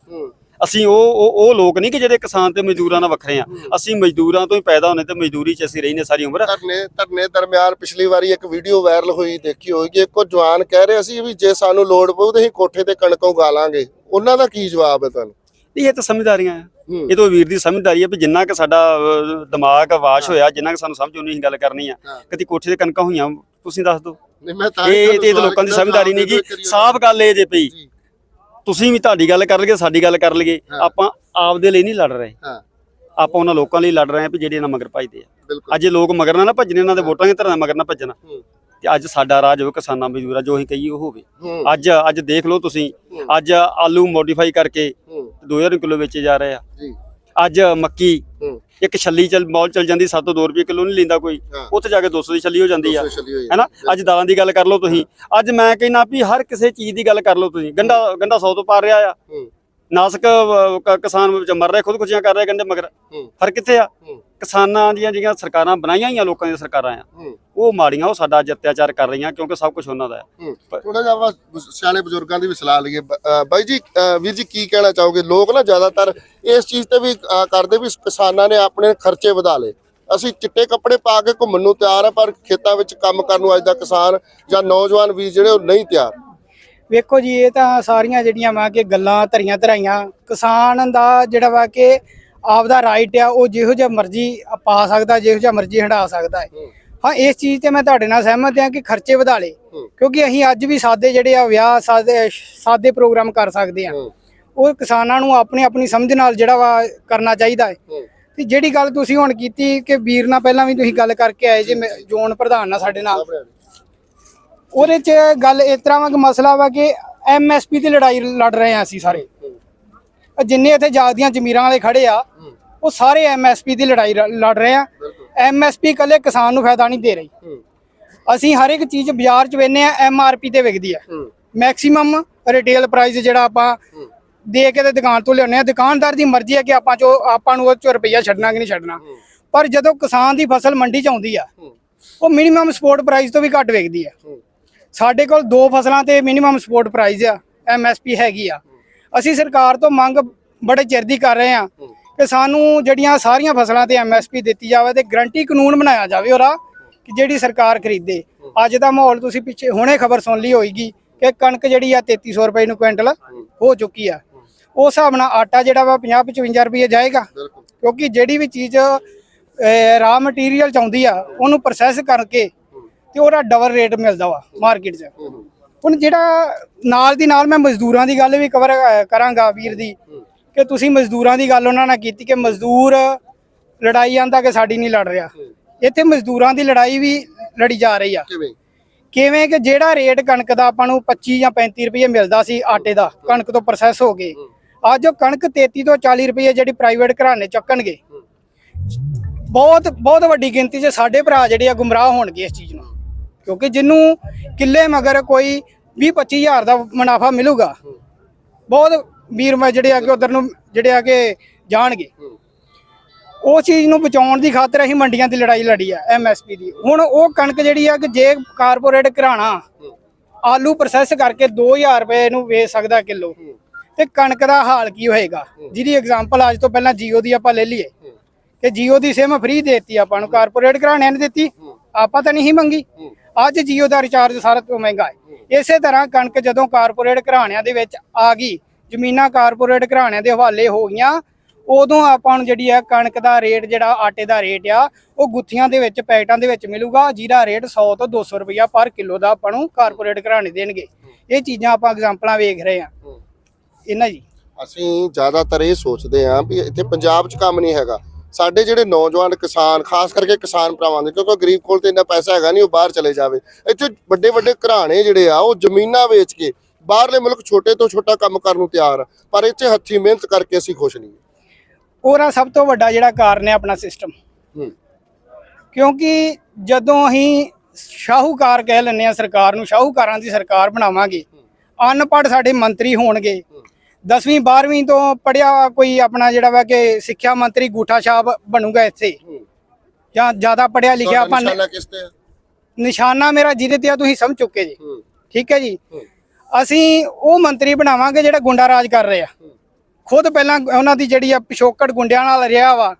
B: ਅਸੀਂ ਉਹ ਉਹ ਲੋਕ ਨਹੀਂ ਕਿ ਜਿਹੜੇ ਕਿਸਾਨ ਤੇ ਮਜ਼ਦੂਰਾਂ ਨਾਲ ਵੱਖਰੇ ਆ। ਅਸੀਂ ਮਜ਼ਦੂਰਾਂ ਤੋਂ ਹੀ ਪੈਦਾ ਹੋਣੇ ਤੇ ਮਜ਼ਦੂਰੀ 'ਚ ਅਸੀਂ ਰਹਿਨੇ ਸਾਰੀ ਉਮਰ।
A: ਧਰਨੇ ਧਰਨੇ ਦਰਮਿਆਨ ਪਿਛਲੀ ਵਾਰੀ ਇੱਕ ਵੀਡੀਓ ਵਾਇਰਲ ਹੋਈ ਦੇਖੀ ਹੋਏਗੀ। ਇੱਕੋ ਜਵਾਨ ਕਹਿ ਰਿਹਾ ਸੀ ਵੀ ਜੇ ਸਾਨੂੰ ਲੋੜ ਪਊ ਤੇ ਅਸੀਂ ਕੋਠੇ ਤੇ ਕਣਕ ਉਗਾ ਲਾਂਗੇ। ਉਹਨਾਂ ਦਾ ਕੀ ਜਵਾਬ ਹੈ ਤੁਹਾਨੂੰ?
B: ਇਹ ਤਾਂ ਸਮਝਦਾਰੀਆਂ ਆ। ਇਹ ਤਾਂ ਵੀਰ ਦੀ ਸਮਝਦਾਰੀ ਹੈ ਵੀ ਜਿੰਨਾ ਕਿ ਸਾਡਾ ਦਿਮਾਗ ਵਾਸ਼ ਹੋਇਆ ਜਿੰਨਾ ਕਿ ਸਾਨੂੰ ਸਮਝ ਉਹਨੀ ਗੱਲ ਕਰਨੀ ਆ। ਕਦੀ ਕੋਠੇ ਤੇ ਕਣਕਾਂ ਹੋਈਆਂ ਤੁਸੀਂ ਦੱਸ ਦਿਓ। ਇਹ ਤੇ ਲੋਕਾਂ ਦੀ ਸਮਝਦਾਰੀ ਨਹੀਂ
A: ਦੇ ਇੱਕ
B: ਸਾਫ਼ ਗੱਲ ਇਹ ਜੇ ਪਈ। ਤੁਸੀਂ ਵੀ ਤੁਹਾਡੀ ਗੱਲ ਕਰ ਲਈਏ ਸਾਡੀ ਗੱਲ ਕਰ ਲਈਏ। ਆਪਾਂ ਆਪਦੇ ਲਈ ਨਹੀਂ ਲੜ ਰਹੇ। ਆਪਾਂ ਉਹਨਾਂ ਲੋਕਾਂ ਲਈ ਲੜ ਰਹੇ ਹਾਂ ਵੀ ਜਿਹੜੇ ਇਹਨਾਂ ਮਗਰ ਭਜਦੇ ਆ। ਅੱਜ ਇਹ ਲੋਕ ਮਗਰ ਨਾ ਨਾ ਭੱਜਣੇ ਇਹਨਾਂ ਦੇ ਵੋਟਾਂ ਦੀਆਂ ਤਰ੍ਹਾਂ ਮਗਰ ਨਾ ਭੱਜਣਾ। ਤੇ ਅੱਜ ਸਾਡਾ ਰਾਜ ਹੋਵੇ ਕਿਸਾਨਾਂ ਮਜ਼ਦੂਰਾਂ ਜੋ ਅਸੀਂ ਕਹੀਏ ਉਹ ਹੋਵੇ। ਅੱਜ ਅੱਜ ਦੇਖ ਲਓ ਤੁਸੀਂ। ਅੱਜ ਆਲੂ ਮੋਡੀਫਾਈ ਕਰਕੇ 2000 ਕਿਲੋ ਵੇਚੇ ਜਾ ਰਹੇ ਆ।
A: ਜੀ।
B: ਅੱਜ ਮੱਕੀ
A: ਹੂੰ।
B: ਇੱਕ ਛੱਲੀ ਚੱਲ ਮੌਲ ਚੱਲ ਜਾਂਦੀ 7 ਤੋਂ 2 ਰੁਪਏ ਕਿਲੋ ਨਹੀਂ ਲੈਂਦਾ ਕੋਈ।
A: ਹਾਂ।
B: ਉੱਥੇ ਜਾ ਕੇ 200 ਦੀ ਛੱਲੀ ਹੋ ਜਾਂਦੀ ਆ। ਹੈਨਾ? ਅੱਜ ਦਾਲਾਂ ਦੀ ਗੱਲ ਕਰ ਲਓ ਤੁਸੀਂ। ਅੱਜ ਮੈਂ ਕਹਿੰਦਾ ਵੀ ਹਰ ਕਿਸੇ ਚੀਜ਼ ਦੀ ਗੱਲ ਕਰ ਲਓ ਤੁਸੀਂ। ਗੰਡਾ ਗੰਡਾ 100 ਤੋਂ ਪਾਰ ਰਿਹਾ ਆ।
A: ਹੂੰ।
B: ਨਾਸਕ ਕਿਸਾਨ ਵਿੱਚ ਮਰ ਰਹੇ ਖੁਦਕੁਸ਼ੀਆਂ ਕਰ ਰਹੇ ਗੰਡੇ ਮਗਰ
A: ਹੂੰ।
B: ਫ਼ਰਕ ਕਿੱਥੇ ਆ?
A: ਹੂੰ।
B: ਕਿਸਾਨਾਂ ਦੀਆਂ ਜਿਹੜੀਆਂ ਸਰਕਾਰਾਂ ਬਣਾਈਆਂ ਹੋਈਆਂ ਲੋਕਾਂ ਦੀਆਂ ਸਰਕਾਰਾਂ ਆ।
A: ਹੂੰ।
B: ਉਹ ਮਾੜੀਆਂ ਉਹ ਸਾਡਾ ਅੱਜ ਅਤਿਆਚਾਰ ਕਰ ਰਹੀਆਂ ਕਿਉਂਕਿ ਸਭ ਕੁਝ ਉਹਨਾਂ ਦਾ ਹੈ।
A: ਥੋੜਾ ਜਿਹਾ ਆਪਾਂ ਸਿਆਣੇ ਬਜ਼ੁਰਗਾਂ ਦੀ ਵੀ ਸਲਾਹ ਲਈਏ। ਬਾਈ ਜੀ ਵੀਰ ਜੀ ਕੀ ਕਹਿਣਾ ਚਾਹੋਗੇ? ਲੋਕ ਨਾ ਜ਼ਿਆਦਾਤਰ ਇਸ ਚੀਜ਼ ਤੇ ਵੀ ਕਰਦੇ ਵੀ ਕਿਸਾਨਾਂ ਨੇ ਆਪਣੇ ਖਰਚੇ ਵਧਾ ਲਏ। ਅਸੀਂ ਚਿੱਟੇ ਕੱਪੜੇ ਪਾ ਕੇ ਘੁੰਮਣ ਨੂੰ ਤਿਆਰ ਆ ਪਰ ਖੇਤਾਂ ਵਿੱਚ ਕੰਮ ਕਰਨ ਨੂੰ ਅੱਜ ਦਾ ਕਿਸਾਨ ਜਾਂ ਨੌਜਵਾਨ ਵੀਰ ਜਿਹੜੇ ਉਹ ਨਹੀਂ ਤਿਆਰ।
D: ਵੇਖੋ ਜੀ ਇਹ ਤਾਂ ਸਾਰੀਆਂ ਜਿਹੜੀਆਂ ਵਾ ਕਿ ਗੱਲਾਂ ਧਰੀਆਂ ਧਰਾਈਆਂ। ਕਿਸਾਨ ਦਾ ਜਿਹੜਾ ਵਾ ਕਿ ਆਪਦਾ ਰਾਈਟ ਆ ਉਹ ਜਿਹੋ ਜਿਹਾ ਮਰਜ਼ੀ ਪਾ ਸਕਦਾ ਜਿਹੋ ਜਿਹਾ ਮਰਜ਼ੀ ਹੰਡਾ ਸਕਦਾ ਹੈ। ਹਾਂ ਇਸ ਚੀਜ਼ ਤੇ ਮੈਂ ਤੁਹਾਡੇ ਨਾਲ ਸਹਿਮਤ ਹਾਂ ਕਿ ਖਰਚੇ ਵਧਾ ਲਏ। ਕਿਉਂਕਿ ਅਸੀਂ ਅੱਜ ਵੀ ਸਾਦੇ ਜਿਹੜੇ ਆ ਵਿਆਹ ਸਾਦੇ ਸਾਦੇ ਪ੍ਰੋਗਰਾਮ ਕਰ ਸਕਦੇ ਆ ਉਹ ਕਿਸਾਨਾਂ ਨੂੰ ਆਪਣੀ ਆਪਣੀ ਸਮਝ ਨਾਲ ਜਿਹੜਾ ਵਾ ਕਰਨਾ ਚਾਹੀਦਾ ਹੈ। ਤੇ ਜਿਹੜੀ ਗੱਲ ਤੁਸੀਂ ਹੁਣ ਕੀਤੀ ਕਿ ਵੀਰ ਨਾਲ ਪਹਿਲਾਂ ਵੀ ਤੁਸੀਂ ਗੱਲ ਕਰਕੇ ਆਏ ਜੇ ਜ਼ੋਨ ਪ੍ਰਧਾਨ ਨਾਲ ਸਾਡੇ ਨਾਲ। ਉਹਦੇ ਚ ਗੱਲ ਇਸ ਤਰ੍ਹਾਂ ਵਾ ਕਿ ਮਸਲਾ ਵਾ ਕਿ ਐਮਐਸਪੀ ਦੀ ਲੜਾਈ ਲੜ ਰਹੇ ਆ ਅਸੀਂ ਸਾਰੇ। ਜਿੰਨੇ ਇੱਥੇ ਜਾਗਦੀਆਂ ਜ਼ਮੀਰਾਂ ਵਾਲੇ ਖੜੇ ਆ ਉਹ ਸਾਰੇ ਐਮਐਸਪੀ ਦੀ ਲੜਾਈ ਲੜ ਰਹੇ ਆ। ਐਮਐਸਪੀ ਕੱਲੇ ਕਿਸਾਨ ਨੂੰ ਫਾਇਦਾ ਨਹੀਂ ਦੇ ਰਹੀ। ਅਸੀਂ ਹਰ ਇੱਕ ਚੀਜ਼ ਬਾਜ਼ਾਰ ਚ ਵੇਨੇ ਆ ਐਮਆਰਪੀ ਤੇ ਵਿਕਦੀ ਆ ਮੈਕਸਿਮਮ ਰਿਟੇਲ ਪ੍ਰਾਈਸ ਜਿਹੜਾ ਆਪਾਂ ਦੇ ਕੇ ਤੇ ਦੁਕਾਨ ਤੋਂ ਲਿਆਉਂਦੇ ਆ ਦੁਕਾਨਦਾਰ ਦੀ ਮਰਜ਼ੀ ਹੈ ਕਿ ਆਪਾਂ ਚੋ ਆਪਾਂ ਨੂੰ ਉਹ ਚੋਂ ਰੁਪਈਆ ਛੱਡਣਾ ਕਿ ਨਹੀਂ ਛੱਡਣਾ। ਪਰ ਜਦੋਂ ਕਿਸਾਨ ਦੀ ਫਸਲ ਮੰਡੀ ਚ ਆਉਂਦੀ ਆ ਉਹ ਮਿਨੀਮਮ ਸਪੋਰਟ ਪ੍ਰਾਈਸ ਤੋਂ ਵੀ ਘੱਟ ਵਿਕਦੀ ਆ ਸਾਡੇ ਕੋਲ ਦੋ ਫਸਲਾਂ ਤੇ ਮਿਨੀਮਮ ਸਪੋਰਟ ਪ੍ਰਾਈਸ ਆ ਐਮਐਸਪੀ ਹੈਗੀ ਆ। ਅਸੀਂ ਸਰਕਾਰ ਤੋਂ ਮੰਗ ਬੜੇ ਚਿਰ ਦੀ ਕਰ ਰਹੇ ਆ ਕਿ ਸਾਨੂੰ ਜਿਹੜੀਆਂ ਸਾਰੀਆਂ ਫਸਲਾਂ ਤੇ ਐਮਐਸਪੀ ਦਿੱਤੀ ਜਾਵੇ ਤੇ ਗਰੰਟੀ ਕਾਨੂੰਨ ਬਣਾਇਆ ਜਾਵੇ ਉਹਦਾ ਕਿ ਜਿਹੜੀ ਸਰਕਾਰ ਖਰੀਦੇ। ਅੱਜ ਦਾ ਮਾਹੌਲ ਤੁਸੀਂ ਪਿੱਛੇ ਹੁਣੇ ਖਬਰ ਸੁਣ ਲਈ ਹੋਏਗੀ ਕਿ ਕਣਕ ਜਿਹੜੀ ਆ 3300 ਰੁਪਏ ਨੂੰ ਕੁਇੰਟਲ ਹੋ ਚੁੱਕੀ ਆ। ਉਸ ਹਿਸਾਬ ਨਾਲ ਆਟਾ ਜਿਹੜਾ ਵਾ 50 55 ਰੁਪਏ ਜਾਏਗਾ। ਕਿਉਂਕਿ ਜਿਹੜੀ ਵੀ ਚੀਜ਼ ਰਾ ਮਟੀਰੀਅਲ ਚ ਆਉਂਦੀ ਆ, ਉਹਨੂੰ ਪ੍ਰੋਸੈਸ ਕਰਕੇ ਤੇ ਉਹਦਾ ਡਬਲ ਰੇਟ ਮਿਲਦਾ ਵਾ ਮਾਰਕੀਟ 'ਚ। ਹੁਣ ਜਿਹੜਾ ਨਾਲ ਦੀ ਨਾਲ ਮੈਂ ਮਜ਼ਦੂਰਾਂ ਦੀ ਗੱਲ ਵੀ ਕਵਰ ਕਰਾਂਗਾ ਵੀਰ ਦੀ। ਕਿ ਤੁਸੀਂ ਮਜ਼ਦੂਰਾਂ ਦੀ ਗੱਲ ਉਹਨਾਂ ਨਾਲ ਕੀਤੀ ਕਿ ਮਜ਼ਦੂਰ ਲੜਾਈ ਆਂਦਾ ਕਿ ਸਾਡੀ ਨਹੀਂ ਲੜ ਰਿਹਾ। ਇੱਥੇ ਮਜ਼ਦੂਰਾਂ ਦੀ ਲੜਾਈ ਵੀ ਲੜੀ ਜਾ ਰਹੀ ਆ।
A: ਕਿਵੇਂ?
D: ਕਿਵੇਂ ਕਿ ਜਿਹੜਾ ਰੇਟ ਕਣਕ ਦਾ ਆਪਾਂ ਨੂੰ 25 ਜਾਂ 35 ਰੁਪਏ ਮਿਲਦਾ ਸੀ ਆਟੇ ਦਾ ਕਣਕ ਤੋਂ ਪ੍ਰੋਸੈਸ ਹੋ ਗਏ। ਅੱਜ ਉਹ ਕਣਕ 33 ਤੋਂ 40 ਰੁਪਏ ਜਿਹੜੀ ਪ੍ਰਾਈਵੇਟ ਘਰਾਣੇ ਚੱਕਣਗੇ। ਬਹੁਤ ਬਹੁਤ ਵੱਡੀ ਗਿਣਤੀ 'ਚ ਸਾਡੇ ਭਰਾ ਜਿਹੜੇ ਆ ਗੁੰਮਰਾਹ ਹੋਣਗੇ ਇਸ ਚੀਜ਼ ਨੂੰ। ਕਿਉਂਕਿ ਜਿੰਨੂੰ ਕਿੱਲੇ ਮਗਰ ਕੋਈ 20 25000 ਦਾ ਮੁਨਾਫਾ ਮਿਲੂਗਾ ਬਹੁਤ ਵੀਰ ਮੈਂ ਜਿਹੜੇ ਆ ਕਿ ਉਧਰ ਨੂੰ, ਜਿਹੜੇ ਆ ਕਿ ਜਾਣਗੇ। ਉਹ ਚੀਜ਼ ਨੂੰ ਬਚਾਉਣ ਦੀ ਖਾਤਰ ਅਸੀਂ ਮੰਡੀਆਂ ਦੀ ਲੜਾਈ ਲੜੀ ਆ ਐਮਐਸਪੀ ਦੀ। ਹੁਣ ਉਹ ਕਣਕ ਜਿਹੜੀ ਆ, ਕਿ ਜੇ ਕਾਰਪੋਰੇਟ ਘਰਾਣਾ, ਆਲੂ ਪ੍ਰੋਸੈਸ ਕਰਕੇ 2000 ਰੁਪਏ ਨੂੰ ਵੇਚ ਸਕਦਾ ਕਿਲੋ, ਤੇ ਕਣਕ ਦਾ ਹਾਲ ਕੀ ਹੋਏਗਾ? ਜਿਹਦੀ ਐਗਜ਼ਾਮਪਲ ਅੱਜ ਤੋਂ ਪਹਿਲਾਂ ਜੀਓ ਦੀ ਆਪਾਂ ਲੈ ਲਈਏ। ਕਿ ਜੀਓ ਦੀ ਸਿਮ ਫ੍ਰੀ ਦਿੱਤੀ ਆਪਾਂ ਨੂੰ, ਕਾਰਪੋਰੇਟ ਘਰਾਣਿਆਂ ਨੇ ਦਿੱਤੀ, ਆਪਾਂ ਤਾਂ ਨਹੀਂ ਮੰਗੀ। ਅੱਜ ਜੀਓ ਦਾ ਰਿਚਾਰਜ ਸਾਰਾ ਤੋਂ ਮਹਿੰਗਾ ਹੈ। ਇਸੇ ਤਰ੍ਹਾਂ ਕਣਕ ਜਦੋਂ ਕਾਰਪੋਰੇਟ ਘਰਾਣਿਆਂ ਦੇ ਵਿੱਚ ਆ ਗਈ ਜ਼ਮੀਨਾਂ ਕਾਰਪੋਰੇਟ ਘਰਾਣਿਆਂ ਦੇ ਹਵਾਲੇ ਹੋ ਗਈਆਂ। ਉਦੋਂ ਆਪਾਂ ਨੂੰ ਜਿਹੜੀ ਆ ਕਣਕ ਦਾ ਰੇਟ ਜਿਹੜਾ ਆਟੇ ਦਾ ਰੇਟ ਆ ਉਹ ਗੁੱਥੀਆਂ ਦੇ ਵਿੱਚ ਪੈਕਟਾਂ ਦੇ ਵਿੱਚ ਮਿਲੂਗਾ। ਜਿਹਦਾ ਰੇਟ 100 ਤੋਂ 200 ਰੁਪਇਆ ਪਰ ਕਿਲੋ ਦਾ ਆਪਾਂ ਨੂੰ ਕਾਰਪੋਰੇਟ ਘਰਾਣੇ ਦੇਣਗੇ। ਇਹ ਚੀਜ਼ਾਂ ਆਪਾਂ ਐਗਜ਼ਾਮਪਲਾਂ ਵੇਖ ਰਹੇ ਆ। ਇਹਨਾਂ ਜੀ।
A: ਅਸੀਂ ਜ਼ਿਆਦਾਤਰ ਇਹ ਸੋਚਦੇ ਹਾਂ ਵੀ ਇੱਥੇ ਪੰਜਾਬ 'ਚ ਕੰਮ ਨਹੀਂ ਹੈਗਾ। ਸਾਡੇ ਜਿਹੜੇ ਨੌਜਵਾਨ ਕਿਸਾਨ ਖਾਸ ਕਰਕੇ ਕਿਸਾਨ ਭਰਾਵਾਂ ਦੇ ਕਿਉਂਕਿ ਗਰੀਬ ਕੋਲ ਤੇ ਇੰਨਾ ਪੈਸਾ ਹੈਗਾ ਨਹੀਂ ਉਹ ਬਾਹਰ ਚਲੇ ਜਾਵੇ। ਇੱਥੇ ਵੱਡੇ ਵੱਡੇ ਘਰਾਣੇ ਜਿਹੜੇ ਆ ਉਹ ਜ਼ਮੀਨਾਂ ਵੇਚ ਕੇ ਬਾਹਰਲੇ ਮੁਲਕ ਛੋਟੇ ਤੋਂ ਛੋਟਾ ਕੰਮ ਕਰਨ ਨੂੰ ਤਿਆਰ ਆ ਪਰ ਇੱਥੇ ਹੱਥੀਂ ਮਿਹਨਤ ਕਰਕੇ ਅਸੀਂ ਖੁਸ਼ ਨਹੀਂ
D: ਉਹਦਾ ਸਭ ਤੋਂ ਵੱਡਾ ਜਿਹੜਾ ਕਾਰਨ ਹੈ ਆਪਣਾ ਸਿਸਟਮ ਕਿਉਂਕਿ ਜਦੋਂ ਅਸੀਂ ਸ਼ਾਹੂਕਾਰ ਕਹਿ ਲੈਂਦੇ ਆ ਸਰਕਾਰ ਨੂੰ ਸ਼ਾਹੂਕਾਰਾਂ ਦੀ ਸਰਕਾਰ ਬਣਾਵਾਂਗੇ ਅਨਪੜ੍ਹ ਸਾਡੇ ਮੰਤਰੀ ਹੋਣਗੇ। 10ਵੀਂ 12ਵੀਂ ਤੋਂ ਪੜਿਆ ਕੋਈ ਆਪਣਾ ਜਿਹੜਾ ਵਾ ਕਿ ਸਿੱਖਿਆ ਮੰਤਰੀ ਗੂਠਾ ਸਾਹਿਬ ਬਣੂਗਾ ਇੱਥੇ। ਜਾਂ ਜ਼ਿਆਦਾ ਪੜਿਆ ਲਿਖਿਆ ਆਪਾਂ
A: ਨਿਸ਼ਾਨਾ ਕਿਸ ਤੇ?
D: ਨਿਸ਼ਾਨਾ ਮੇਰਾ ਜਿਹਦੇ ਤੇ ਆ ਤੁਸੀਂ ਸਮਝ ਚੁੱਕੇ ਜੀ। ਠੀਕ ਹੈ ਜੀ? ਅਸੀਂ ਉਹ ਮੰਤਰੀ ਬਣਾਵਾਂਗੇ ਜਿਹੜਾ ਗੁੰਡਾ ਰਾਜ ਕਰ ਰਿਹਾ। ਖੁਦ ਪਹਿਲਾਂ ਉਹਨਾਂ ਦੀ ਜਿਹੜੀ ਆ ਪਿਛੋਕੜ ਗੁੰਡਿਆਂ ਨਾਲ ਰਿਹਾ ਵਾ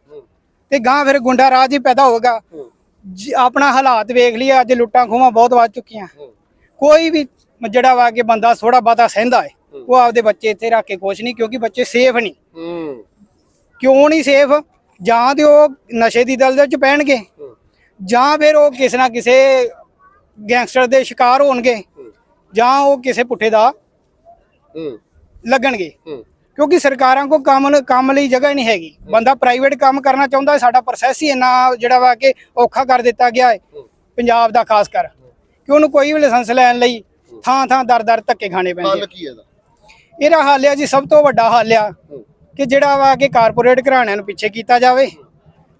D: ਤੇ ਗਾਂ ਫਿਰ ਗੁੰਡਾ ਰਾਜ ਹੀ ਪੈਦਾ ਹੋਗਾ ਜੀ, ਆਪਣਾ ਹਾਲਾਤ ਵੇਖ ਲਈਏ ਅੱਜ ਲੁੱਟਾਂ ਖੋਹਾਂ ਬਹੁਤ ਵੱਧ ਚੁੱਕੀਆਂ। ਕੋਈ ਵੀ ਜਿਹੜਾ ਵਾ ਕਿ ਬੰਦਾ ਥੋੜਾ ਬਾਤਾ ਸਹਿੰਦਾ ਹੈ ਉਹ ਆਪਦੇ ਬੱਚੇ ਇੱਥੇ ਰੱਖ ਕੇ ਕੁਛ ਨਹੀਂ ਕਿਉਂਕਿ ਬੱਚੇ ਸੇਫ ਨਹੀਂ। ਕਿਉਂ ਨਹੀਂ ਸੇਫ ਜਾਂ ਤੇ ਉਹ ਨਸ਼ੇ ਦੀ ਦਲਦਲ 'ਚ ਪੈਣਗੇ ਜਾਂ ਫਿਰ ਉਹ ਕਿਸੇ ਨਾ ਕਿਸੇ ਗੈਂਗਸਟਰ ਦੇ ਸ਼ਿਕਾਰ ਹੋਣਗੇ। ਜਾਂ ਉਹ ਕਿਸੇ ਪੁੱਠੇ ਦਾ ਲੱਗਣਗੇ। ਕਿਉਂਕਿ ਸਰਕਾਰਾਂ ਕੋ ਕੰਮ ਕੰਮ ਲਈ ਜਗ੍ਹਾ ਹੀ ਨਹੀਂ ਹੈਗੀ। ਬੰਦਾ ਪ੍ਰਾਈਵੇਟ ਕੰਮ ਕਰਨਾ ਚਾਹੁੰਦਾ ਸਾਡਾ ਪ੍ਰੋਸੈਸ ਹੀ ਇੰਨਾ ਜਿਹੜਾ ਵਾ ਕਿ ਔਖਾ ਕਰ ਦਿੱਤਾ ਗਿਆ ਹੈ। ਪੰਜਾਬ ਦਾ ਖਾਸ ਕਰ। ਕਿ ਉਹਨੂੰ ਕੋਈ ਵੀ ਲਾਇਸੈਂਸ ਲੈਣ ਲਈ ਥਾਂ ਥਾਂ ਦਰ ਦਰ ਧੱਕੇ ਖਾਣੇ ਪੈਂਦੇ
A: ਹੱਲ
D: ਆ।
A: ਕੀ ਇਹਦਾ?
D: ਇਹਦਾ ਹੱਲ ਹੈ ਜੀ ਸਭ ਤੋਂ ਵੱਡਾ ਹੱਲ ਆ ਕਿ ਜਿਹੜਾ ਵਾ ਕਿ ਕਾਰਪੋਰੇਟ ਘਰਾਣਿਆਂ ਨੂੰ ਪਿੱਛੇ ਕੀਤਾ ਜਾਵੇ।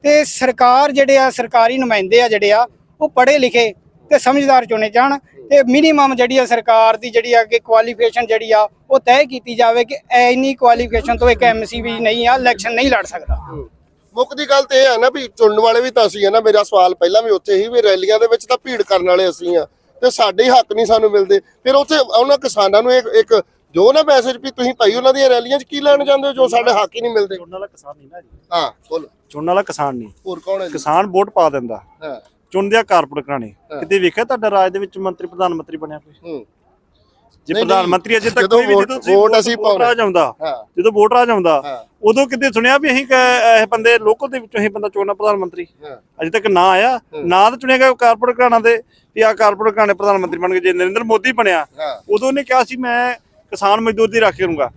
D: ਤੇ ਸਰਕਾਰ ਜਿਹੜੇ ਆ ਸਰਕਾਰੀ ਨੁਮਾਇੰਦੇ ਆ ਜਿਹੜੇ ਆ ਉਹ ਪੜ੍ਹੇ ਲਿਖੇ ਤੇ ਸਮਝਦਾਰ ਚੁਣੇ ਜਾਣ। ਤੇ ਮਿਨੀਮਮ ਜਿਹੜੀ ਆ ਸਰਕਾਰ ਦੀ ਜਿਹੜੀ ਆ ਕਿ ਕੁਆਲੀਫਿਕੇਸ਼ਨ ਜਿਹੜੀ ਆ ਉਹ ਤੈਅ ਕੀਤੀ ਜਾਵੇ ਕਿ ਇੰਨੀ ਕੁਆਲੀਫਿਕੇਸ਼ਨ ਤੋਂ ਇੱਕ ਐਮਸੀ ਵੀ ਨਹੀਂ ਆ ਇਲੈਕਸ਼ਨ ਨਹੀਂ ਲੜ ਸਕਦਾ।
A: ਮੁੱਖ ਦੀ ਗੱਲ ਤੇ ਇਹ ਹੈ ਨਾ ਵੀ ਚੁਣਨ ਵਾਲੇ ਵੀ ਤਾਂ ਅਸੀਂ ਹੈ ਨਾ ਮੇਰਾ ਸਵਾਲ ਪਹਿਲਾਂ ਵੀ ਉੱਥੇ ਹੀ ਵੀ ਰੈਲੀਆਂ ਦੇ ਵਿੱਚ ਤਾਂ ਭੀੜ ਕਰਨ ਵਾਲੇ ਅਸੀਂ ਆ ਤੇ ਸਾਡੇ ਹੀ ਹੱਕ ਨਹੀਂ ਸਾਨੂੰ ਮਿਲਦੇ। ਫਿਰ ਉੱਥੇ ਉਹਨਾਂ ਕਿਸਾਨਾਂ ਨੂੰ ਇੱਕ ਇੱਕ ਜੋ ਨਾ ਮੈਸੇਜ ਵੀ ਤੁਸੀਂ ਭਾਈ ਉਹਨਾਂ ਦੀਆਂ ਰੈਲੀਆਂ 'ਚ ਕੀ ਲੈਣ ਜਾਂਦੇ ਹੋ ਜੋ ਸਾਡੇ ਹੱਕ ਹੀ ਨਹੀਂ ਮਿਲਦੇ?
E: ਚੁਣਨ ਵਾਲਾ ਕਿਸਾਨ ਨਹੀਂ ਨਾ ਜੀ।
A: ਹਾਂ ਬੋਲੋ।
E: ਚੁਣਨ ਵਾਲਾ ਕਿਸਾਨ ਨਹੀਂ।
A: ਹੋਰ ਕੌਣ ਹੈ ਜੀ?
E: ਕਿਸਾਨ ਵੋਟ ਪਾ ਦਿੰਦਾ।
A: ਹਾਂ।
E: ਚੁਣਦਿਆ ਕਾਰਪੋਰੇਟ ਘਰਾਣੇ ਕਿਤੇ ਵੇਖਿਆ ਤੁਹਾਡਾ ਰਾਜ ਦੇ ਵਿੱਚ ਮੰਤਰੀ ਪ੍ਰਧਾਨ ਮੰਤਰੀ ਬਣਿਆ ਕੋਈ?
A: ਹੂੰ।
E: ਜੇ ਪ੍ਰਧਾਨ ਮੰਤਰੀ ਅਜੇ ਤੱਕ
A: ਜਦੋਂ
E: ਕੋਈ ਵੀ ਜਦੋਂ
A: ਵੋਟ ਅਸੀਂ
E: ਆਉਂਦਾ
A: ਹਾਂ।
E: ਜਦੋਂ ਵੋਟ ਰਾਜ ਆਉਂਦਾ। ਉਦੋਂ ਕਿਤੇ ਸੁਣਿਆ ਵੀ ਅਸੀਂ ਕ- ਇਹ ਬੰਦੇ ਲੋਕਲ ਦੇ ਵਿੱਚੋਂ ਅਸੀਂ ਬੰਦਾ ਚੁਣਨਾ ਪ੍ਰਧਾਨ ਮੰਤਰੀ? ਅਜੇ ਤੱਕ ਨਾ ਆਇਆ ਨਾ ਤਾਂ ਚੁਣਿਆ ਗਿਆ ਕਾਰਪੋਰੇਟ ਘਰਾਣਾ ਦੇ ਵੀ ਆ ਕਾਰਪੋਰੇਟ ਘਰਾਣੇ ਪ੍ਰਧਾਨ ਮੰਤਰੀ ਬਣ ਗਏ ਜੇ ਨਰਿੰਦਰ ਮੋਦੀ ਬਣਿਆ ਉਦੋਂ ਉਹਨੇ ਕਿਹਾ ਸੀ ਮੈਂ ਕਿਸਾਨ ਮਜ਼ਦੂਰ ਦੀ ਰਾਖੀ ਕਰੂੰਗਾ।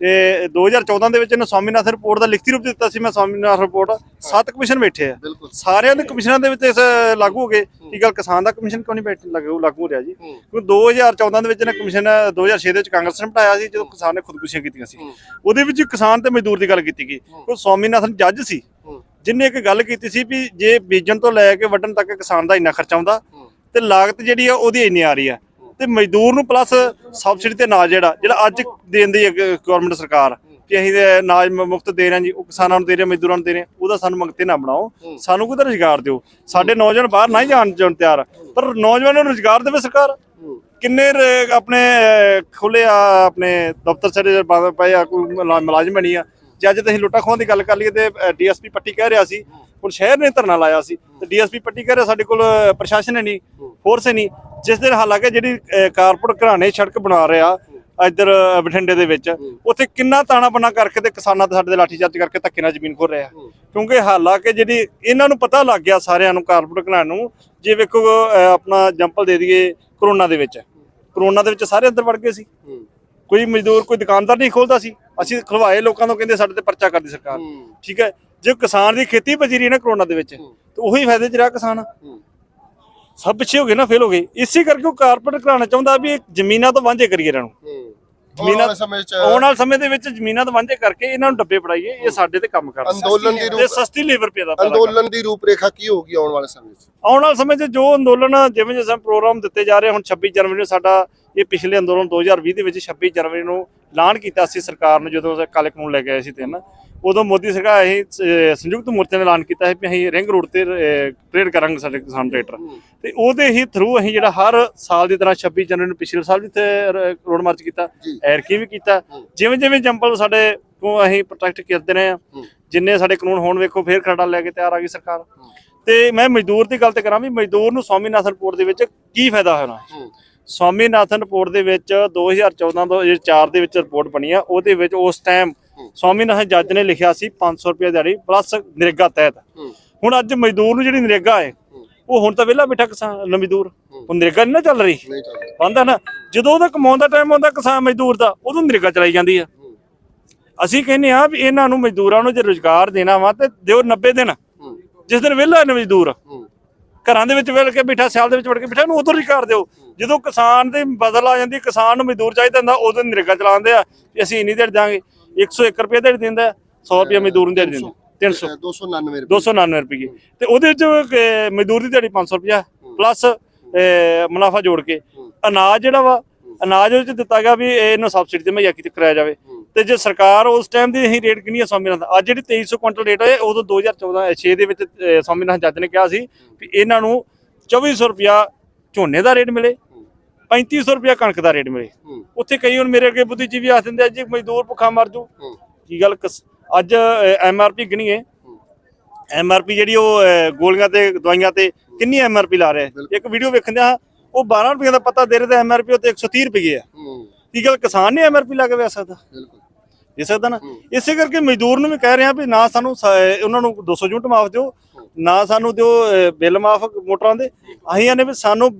E: ਤੇ 2014 ਦੇ ਵਿੱਚ ਇਹਨੇ ਸਵਾਮੀਨਾਥਨ ਰਿਪੋਰਟ ਦਾ ਲਿਖਤੀ ਰੂਪ ਦਿੱਤਾ ਸੀ ਮੈਂ ਸਵਾਮੀਨਾਥਨ ਰਿਪੋਰਟ। ਸੱਤ ਕਮਿਸ਼ਨ ਬੈਠੇ ਆ। ਸਾਰਿਆਂ ਦੇ ਕਮਿਸ਼ਨਾਂ ਦੇ ਵਿੱਚ ਇਸ ਲਾਗੂ ਹੋ ਗਏ ਕੀ ਗੱਲ ਕਿਸਾਨ ਦਾ ਕਮਿਸ਼ਨ ਕਿਉਂ ਨਹੀਂ ਬੈਠ ਲਾਗੂ ਲਾਗੂ ਹੋ ਰਿਹਾ ਜੀ। ਕਿਉਂਕਿ 2014 ਦੇ ਵਿੱਚ ਇਹਨੇ ਕਮਿਸ਼ਨ 2006 ਦੇ ਵਿੱਚ ਕਾਂਗਰਸ ਨੇ ਬਿਠਾਇਆ ਸੀ ਜਦੋਂ ਕਿਸਾਨ ਨੇ ਖੁਦਕੁਸ਼ੀਆਂ ਕੀਤੀਆਂ ਸੀ। ਉਹਦੇ ਵਿੱਚ ਕਿਸਾਨ ਤੇ ਮਜ਼ਦੂਰ ਦੀ ਗੱਲ ਕੀਤੀ ਗਈ। ਉਹ ਸਵਾਮੀਨਾਥਨ ਜੱਜ ਸੀ। ਜਿਨੇ ਇੱਕ ਗੱਲ ਕੀਤੀ ਸੀ ਵੀ ਜੇ ਬੀਜਣ ਤੋਂ ਲੈ ਕੇ ਵੱਢਣ ਤੱਕ ਕਿਸਾਨ ਦਾ ਇੰਨਾ ਖਰਚਾ ਆਉਂਦਾ। ਤੇ ਲਾਗਤ ਜਿਹੜੀ ਆ ਉਹਦੀ ਇੰਨੀ ਆ ਰਹੀ ਆ। ਤੇ ਮਜ਼ਦੂਰ ਨੂੰ ਪਲੱਸ ਸਬਸਿਡੀ ਤੇ ਅਨਾਜ ਜਿਹੜਾ ਜਿਹੜਾ ਅੱਜ ਦੇਂਦੀ ਹੈ ਗਵਰਨਮੈਂਟ ਸਰਕਾਰ ਕਿ ਅਸੀਂ ਅਨਾਜ ਮੁਫਤ ਦੇ ਰਹੇ ਹਾਂ ਜੀ ਉਹ ਕਿਸਾਨਾਂ ਨੂੰ ਦੇ ਰਹੇ ਮਜ਼ਦੂਰਾਂ ਨੂੰ ਦੇ ਰਹੇ ਉਹਦਾ ਸਾਨੂੰ ਮੰਗਤੇ ਨਾ ਬਣਾਓ। ਸਾਨੂੰ ਕੋਈ ਤਾਂ ਰੁਜ਼ਗਾਰ ਦਿਓ? ਸਾਡੇ ਨੌਜਵਾਨ ਬਾਹਰ ਨਹੀਂ ਜਾਣ ਜਾਣ ਤਿਆਰ। ਪਰ ਨੌਜਵਾਨਾਂ ਨੂੰ ਰੁਜ਼ਗਾਰ ਦੇਵੇ ਸਰਕਾਰ। ਕਿੰਨੇ ਆਪਣੇ ਖੁੱਲੇ ਆ ਆਪਣੇ ਦਫ਼ਤਰ ਸਾਰੇ ਪਏ ਆ ਕੋਈ ਮੁਲਾ- ਮੁਲਾਜ਼ਮ ਬਣੀ ਆ। ਜੇ ਅੱਜ ਤੁਸੀਂ ਲੁੱਟਾ ਖੋਹਾਂ ਦੀ ਗੱਲ ਕਰ ਲਈਏ ਤੇ ਡੀਐਸਪੀ ਪੱਟੀ ਕਹਿ ਰਿਹਾ ਸੀ ਹੁਣ ਸ਼ਹਿਰ ਨੇ ਧਰਨਾ ਲਾਇਆ ਸੀ। ਤੇ ਡੀਐਸਪੀ ਪੱਟੀ ਕਹਿ ਰਿਹਾ ਸਾਡੇ ਕੋਲ ਪ੍ਰਸ਼ਾਸਨ ਹੈ ਨਹੀਂ ਫੋਰਸ ਹੈ ਨਹੀਂ। ਜਿਸ ਦਿਨ ਹਾਲਾਂਕਿ ਜਿਹੜੀ ਕਾਰਪੋਰੇਟ ਘਰਾਣੇ ਸੜਕ ਬਣਾ ਰਿਹਾ ਇੱਧਰ ਬਠਿੰਡੇ ਦੇ ਵਿੱਚ ਉੱਥੇ ਕਿੰਨਾ ਤਾਣਾ ਬਣਾ ਕਰਕੇ ਤੇ ਕਿਸਾਨਾਂ ਤੇ ਸਾਡੇ ਦੇ ਲਾਠੀਚਾਰਜ ਕਰਕੇ ਧੱਕੇ ਨਾਲ ਜ਼ਮੀਨ ਖੋਰ ਰਿਹਾ। ਕਿਉਂਕਿ ਹਾਲਾਂਕਿ ਜਿਹੜੀ ਇਹਨਾਂ ਨੂੰ ਪਤਾ ਲੱਗ ਗਿਆ ਸਾਰਿਆਂ ਨੂੰ ਕਾਰਪੋਰੇਟ ਘਰਾਣੇ ਨੂੰ ਜੇ ਵੇਖੋ ਆਪਣਾ ਜੰਪਲ ਦੇ ਦਈਏ ਕਰੋਨਾ ਦੇ ਵਿੱਚ। ਕਰੋਨਾ ਦੇ ਵਿੱਚ ਸਾਰੇ ਅੰਦਰ ਵੜ ਗਏ ਸੀ। ਕੋਈ ਮਜ਼ਦੂਰ ਕੋਈ ਦੁਕਾਨਦਾਰ ਨਹੀਂ ਖੋਲਦਾ ਸੀ। ਅਸੀਂ ਖਲਵਾਏ ਲੋਕਾਂ ਤੋਂ ਕਹਿੰਦੇ ਸਾਡੇ ਤੇ ਪਰਚਾ ਕਰਦੀ ਸਰਕਾਰ। ਠੀਕ ਹੈ? ਜੇ ਕਿਸਾਨ ਦੀ ਖੇਤੀ ਬਚੀ ਰਹੀ ਨਾ ਕਰੋਨਾ ਦੇ ਵਿੱਚ ਤੇ ਉਹੀ ਫਾਇਦੇ ਚ ਰਿਹਾ ਕਿਸਾਨ। ਸਭ ਪਿੱਛੇ ਹੋ ਗਏ ਨਾ ਫੇਲ ਹੋ ਗਏ। ਇਸੇ ਕਰਕੇ ਉਹ ਕਾਰਪੋਰੇਟ ਕਰਾਉਣਾ ਚਾਹੁੰਦਾ ਵੀ ਜ਼ਮੀਨਾਂ ਤੋਂ ਵਾਂਝੇ ਕਰੀਏ ਇਹਨਾਂ ਨੂੰ। ਜ਼ਮੀਨਾਂ-
A: ਆਉਣ ਵਾਲੇ ਸਮੇਂ
E: ਦੇ ਵਿੱਚ ਜ਼ਮੀਨਾਂ ਤੋਂ ਵਾਂਝੇ ਕਰਕੇ ਇਹਨਾਂ ਨੂੰ ਡੱਬੇ ਫੜਾਈਏ ਇਹ ਸਾਡੇ ਤੇ ਕੰਮ ਕਰਨ
A: ਅੰਦੋਲਨ ਦੀ ਰੂਪ
E: ਸਸਤੀ ਲੇਬਰ ਪੈਦਾ ਕਰਨ।
A: ਅੰਦੋਲਨ ਦੀ ਰੂਪਰੇਖਾ ਕੀ ਹੋਊਗੀ ਆਉਣ ਵਾਲੇ ਸਮੇਂ 'ਚ?
E: ਆਉਣ ਵਾਲੇ ਸਮੇਂ 'ਚ ਜੋ ਅੰਦੋਲਨ ਜਿਵੇਂ ਜਿਵੇਂ ਪ੍ਰੋਗਰਾਮ ਦਿੱਤੇ ਜਾ ਰਹੇ ਹੁਣ 26 ਜਨਵਰੀ ਨੂੰ ਸਾਡਾ ਇਹ ਪਿਛਲੇ ਅੰਦੋਲਨ 2020 ਦੇ ਵਿੱਚ 26 ਜਨਵਰੀ ਨੂੰ ਐਲਾਨ ਕੀਤਾ ਸੀ ਸਰਕਾਰ ਨੂੰ ਜਦੋਂ ਕਾਲੇ ਕਾਨੂੰਨ ਲੈ ਕੇ ਆਏ ਸੀ ਤਿੰਨ। ਉਦੋਂ ਮੋਦੀ ਸਰਕਾਰ ਅਸੀਂ ਸੰਯੁਕਤ ਮੋਰਚੇ ਨੇ ਐਲਾਨ ਕੀਤਾ ਸੀ ਕਿ ਅਸੀਂ ਰਿੰਗ ਰੋਡ ਤੇ ਟ੍ਰੇਡ ਕਰਾਂਗੇ ਸਾਡੇ ਕਿਸਾਨ ਟਰੈਕਟਰ। ਤੇ ਉਹਦੇ ਹੀ ਥਰੂ ਅਸੀਂ ਜਿਹੜਾ ਹਰ ਸਾਲ ਦੀ ਤਰ੍ਹਾਂ 26 ਜਨਵਰੀ ਨੂੰ ਪਿਛਲੇ ਸਾਲ ਵੀ ਇੱਥੇ ਰੋਡ ਮਾਰਚ ਕੀਤਾ। ਐਰਕੀ ਵੀ ਕੀਤਾ। ਜਿਵੇਂ ਜਿਵੇਂ ਜੰਪਲ ਸਾਡੇ ਤੋਂ ਅਸੀਂ ਪ੍ਰੋਟੈਕਟ ਕਰਦੇ ਰਹੇ ਆ ਜਿੰਨੇ ਸਾਡੇ ਕਾਨੂੰਨ ਹੋਣ ਵੇਖੋ ਫੇਰ ਖਰੜਾ ਲੈ ਕੇ ਤਿਆਰ ਆ ਗਈ ਸਰਕਾਰ। ਤੇ ਮੈਂ ਮਜ਼ਦੂਰ ਦੀ ਗੱਲ ਤੇ ਕਰਾਂ ਵੀ ਮਜ਼ਦੂਰ ਨੂੰ ਸਵਾਮੀਨਾਥਨ ਰਿਪੋਰਟ ਦੇ ਵਿੱਚ ਕੀ ਫਾਇਦਾ ਹੋਣਾ? ਸਵਾਮੀਨਾਥਨ ਰਿਪੋਰਟ ਦੇ ਵਿੱਚ 2014 ਤੋਂ 4 ਦੇ ਵਿੱਚ ਰਿਪੋਰਟ ਬਣੀ ਆ ਉਹਦੇ ਵਿੱਚ ਉਸ ਟਾਈਮ ਸਵਾਮੀਨਾਥਨ ਜੱਜ ਨੇ ਲਿਖਿਆ ਸੀ 500 ਰੁਪਏ ਦਿਹਾੜੀ ਪਲੱਸ ਨਰੇਗਾ ਤਹਿਤ। ਹੁਣ ਅੱਜ ਮਜ਼ਦੂਰ ਨੂੰ ਜਿਹੜੀ ਨਰੇਗਾ ਹੈ ਉਹ ਹੁਣ ਤਾਂ ਵਿਹਲਾ ਬੈਠਾ ਕਿਸਾਨ ਮਜ਼ਦੂਰ ਉਹ ਨਰੇਗਾ ਨਹੀਂ ਨਾ ਚੱਲ ਰਹੀ। ਬੰਦਾ ਨਾ ਜਦੋਂ ਉਹਦਾ ਕਮਾਉਣ ਦਾ ਟਾਈਮ ਆਉਂਦਾ ਕਿਸਾਨ ਮਜ਼ਦੂਰ ਦਾ ਉਦੋਂ ਨਰੇਗਾ ਚਲਾਈ ਜਾਂਦੀ ਆ। ਅਸੀਂ ਕਹਿੰਦੇ ਆ ਵੀ ਇਹਨਾਂ ਨੂੰ ਮਜ਼ਦੂਰਾਂ ਨੂੰ ਜੇ ਰੋਜ਼ਗਾਰ ਦੇਣਾ ਵਾ ਤੇ ਦਿਓ 90 ਦਿਨ। ਜਿਸ ਦਿਨ ਵਿਹਲਾ ਹੈ ਮਜ਼ਦੂਰ ਘਰਾਂ ਦੇ ਵਿੱਚ ਵਿਲ ਕੇ ਬੈਠਾ ਸਿਆਲ ਦੇ ਵਿੱਚ ਵੜ ਕੇ ਬੈਠਾ ਨੂੰ ਉਦੋਂ ਰੁਜ਼ਗਾਰ ਦਿਓ। ਜਦੋਂ ਕਿਸਾਨ ਦੇ ਬਦਲ ਆ ਜਾਂਦੀ ਕਿਸਾਨ ਨੂੰ ਮਜ਼ਦੂਰ ਚਾਹੀਦਾ ਹੁੰਦਾ ਉਦੋਂ ਨਰੇਗਾ ਚਲਾਉਂਦੇ ਆ। ਵੀ ਅਸੀਂ ਇੰਨੀ ਦੇਰ ਦਾਂਗੇ 101 ਰੁਪਏ ਦਿਹਾੜੀ ਦਿੰਦਾ 100 ਰੁਪਏ ਮਜ਼ਦੂਰ ਨੂੰ ਦਿਹਾੜੀ ਦਿੰਦਾ 300
A: 299 ਰੁਪਏ।
E: 299 ਰੁਪਏ ਤੇ ਉਹਦੇ ਵਿੱਚ ਮਜ਼ਦੂਰ ਦੀ ਦਿਹਾੜੀ 500 ਰੁਪਇਆ ਪਲੱਸ ਮੁਨਾਫਾ ਜੋੜ ਕੇ। ਅਨਾਜ ਜਿਹੜਾ ਵਾ ਅਨਾਜ ਉਹਦੇ ਚ ਦਿੱਤਾ ਗਿਆ ਵੀ ਇਹਨੂੰ ਸਬਸਿਡੀ ਤੇ ਮੁਹੱਈਆ ਕੀਤੀ ਕਰਾਇਆ ਜਾਵੇ। ਤੇ ਜੇ ਸਰਕਾਰ ਉਸ ਟਾਈਮ ਦੀ ਅਸੀਂ ਰੇਟ ਕਿੰਨੀ ਆ ਸਵਾਮੀਨਾਥਨ ਅੱਜ ਜਿਹੜੀ 2300 ਕੁਇੰਟਲ ਰੇਟ ਹੈ ਉਦੋਂ 2014 6 ਦੇ ਵਿੱਚ ਸਵਾਮੀਨਾਥਨ ਜੱਜ ਨੇ ਕਿਹਾ ਸੀ ਵੀ ਇਹਨਾਂ ਨੂੰ 2400 ਰੁਪਇਆ ਝੋਨੇ ਦਾ ਰੇਟ ਮਿਲੇ। 3500 ਰੁਪਇਆ ਕਣਕ ਦਾ ਰੇਟ ਮਿਲੇ। ਉੱਥੇ ਕਈ ਹੁਣ ਮੇਰੇ ਅੱਗੇ ਬੁੱਧੀਜੀਵੀ ਆਖ ਦਿੰਦੇ ਆ ਜੀ ਮਜ਼ਦੂਰ ਭੁੱਖਾ ਮਰ ਜੂ। ਕੀ ਗੱਲ ਅੱਜ ਐਮਆਰਪੀ ਗਿਣੀਏ। ਐਮਆਰਪੀ ਜਿਹੜੀ ਉਹ ਗੋਲੀਆਂ ਤੇ ਦਵਾਈਆਂ ਤੇ ਕਿੰਨੀ ਐਮਆਰਪੀ ਲਾ ਰਿਹਾ ਇੱਕ ਵੀਡੀਓ ਵੇਖਦੇ ਆ ਉਹ 12 ਰੁਪਏ ਦਾ ਪਤਾ ਦੇ ਰਹੇ ਤੇ ਐਮਆਰਪੀ ਉੱਤੇ 130 ਰੁਪਏ ਆ। ਕੀ ਗੱਲ ਕਿਸਾਨ ਨੇ ਐਮਆਰਪੀ ਲਾ ਕੇ ਵੇਚ ਸਕਦਾ?
A: ਬਿਲਕੁਲ।
E: ਦੇ ਸਕਦਾ ਨਾ? ਇਸੇ ਕਰਕੇ ਮਜ਼ਦੂਰ ਨੂੰ ਵੀ ਕਹਿ ਰਹੇ ਵੀ ਨਾ ਸਾਨੂੰ ਉਹਨਾਂ ਨੂੰ 200 ਯੂਨਿਟ ਮਾਫ ਦਿਓ ਨਾ ਸਾਨੂੰ ਦਿਓ ਬਿੱਲ ਮਾਫ ਮੋਟਰਾਂ ਦੇ। ਅਸੀਂ ਆਨੇ ਵੀ ਸਾਨੂੰ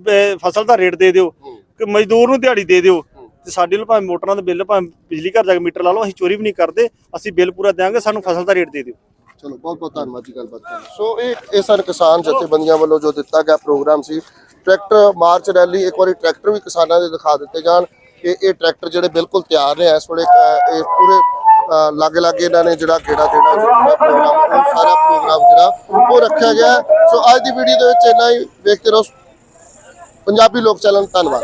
E: ਫਸਲ ਦਾ ਰੇਟ ਦੇ ਦਿਓ। ਕਿ ਮਜ਼ਦੂਰ ਨੂੰ ਦਿਹਾੜੀ ਦੇ ਦਿਓ ਤੇ ਸਾਡੇ ਲਈ ਭਾਵੇਂ ਮੋਟਰਾਂ ਦੇ ਬਿੱਲ, ਭਾਵੇਂ ਬਿਜਲੀ ਘਰ ਜਾ ਕੇ ਮੀਟਰ ਲਾ ਲਓ, ਅਸੀਂ ਚੋਰੀ ਵੀ ਨਹੀਂ ਕਰਦੇ, ਅਸੀਂ ਬਿੱਲ ਪੂਰਾ ਦਿਆਂਗੇ, ਸਾਨੂੰ ਫਸਲ ਦਾ ਰੇਟ ਦੇ ਦਿਓ।
A: ਚਲੋ, ਬਹੁਤ ਬਹੁਤ ਧੰਨਵਾਦ ਜੀ ਗੱਲਬਾਤ ਕਰਨ ਸੋ ਇਹ ਇਹ ਸਨ ਕਿਸਾਨ ਜਥੇਬੰਦੀਆਂ ਵੱਲੋਂ ਜੋ ਦਿੱਤਾ ਗਿਆ ਪ੍ਰੋਗਰਾਮ ਸੀ। ਟਰੈਕਟਰ ਮਾਰਚ ਰੈਲੀ, ਇੱਕ ਵਾਰੀ ਟਰੈਕਟਰ ਵੀ ਕਿਸਾਨਾਂ ਦੇ ਦਿਖਾ ਦਿੱਤੇ ਜਾਣ ਇਹ ਇਹ ਟਰੈਕਟਰ ਜਿਹੜੇ ਬਿਲਕੁਲ ਤਿਆਰ ਨੇ, ਇਸ ਵੇਲੇ ਇਹ ਪੂਰੇ ਲਾਗੇ ਲਾਗੇ ਇਹਨਾਂ ਨੇ ਜਿਹੜਾ ਗੇੜਾ ਦੇਣਾ ਪ੍ਰੋਗਰਾਮ, ਉਹ ਸਾਰਾ ਪ੍ਰੋਗਰਾਮ ਜਿਹੜਾ, ਉਹ ਰੱਖਿਆ ਗਿਆ ਸੋ ਅੱਜ ਦੀ ਵੀਡੀਓ ਦੇ ਵਿੱਚ ਇੰਨਾ ਹੀ, ਵੇਖਦੇ ਰਹੋ। ਪੰਜਾਬੀ ਲੋਕ ਚੈਨਲ, ਧੰਨਵਾਦ।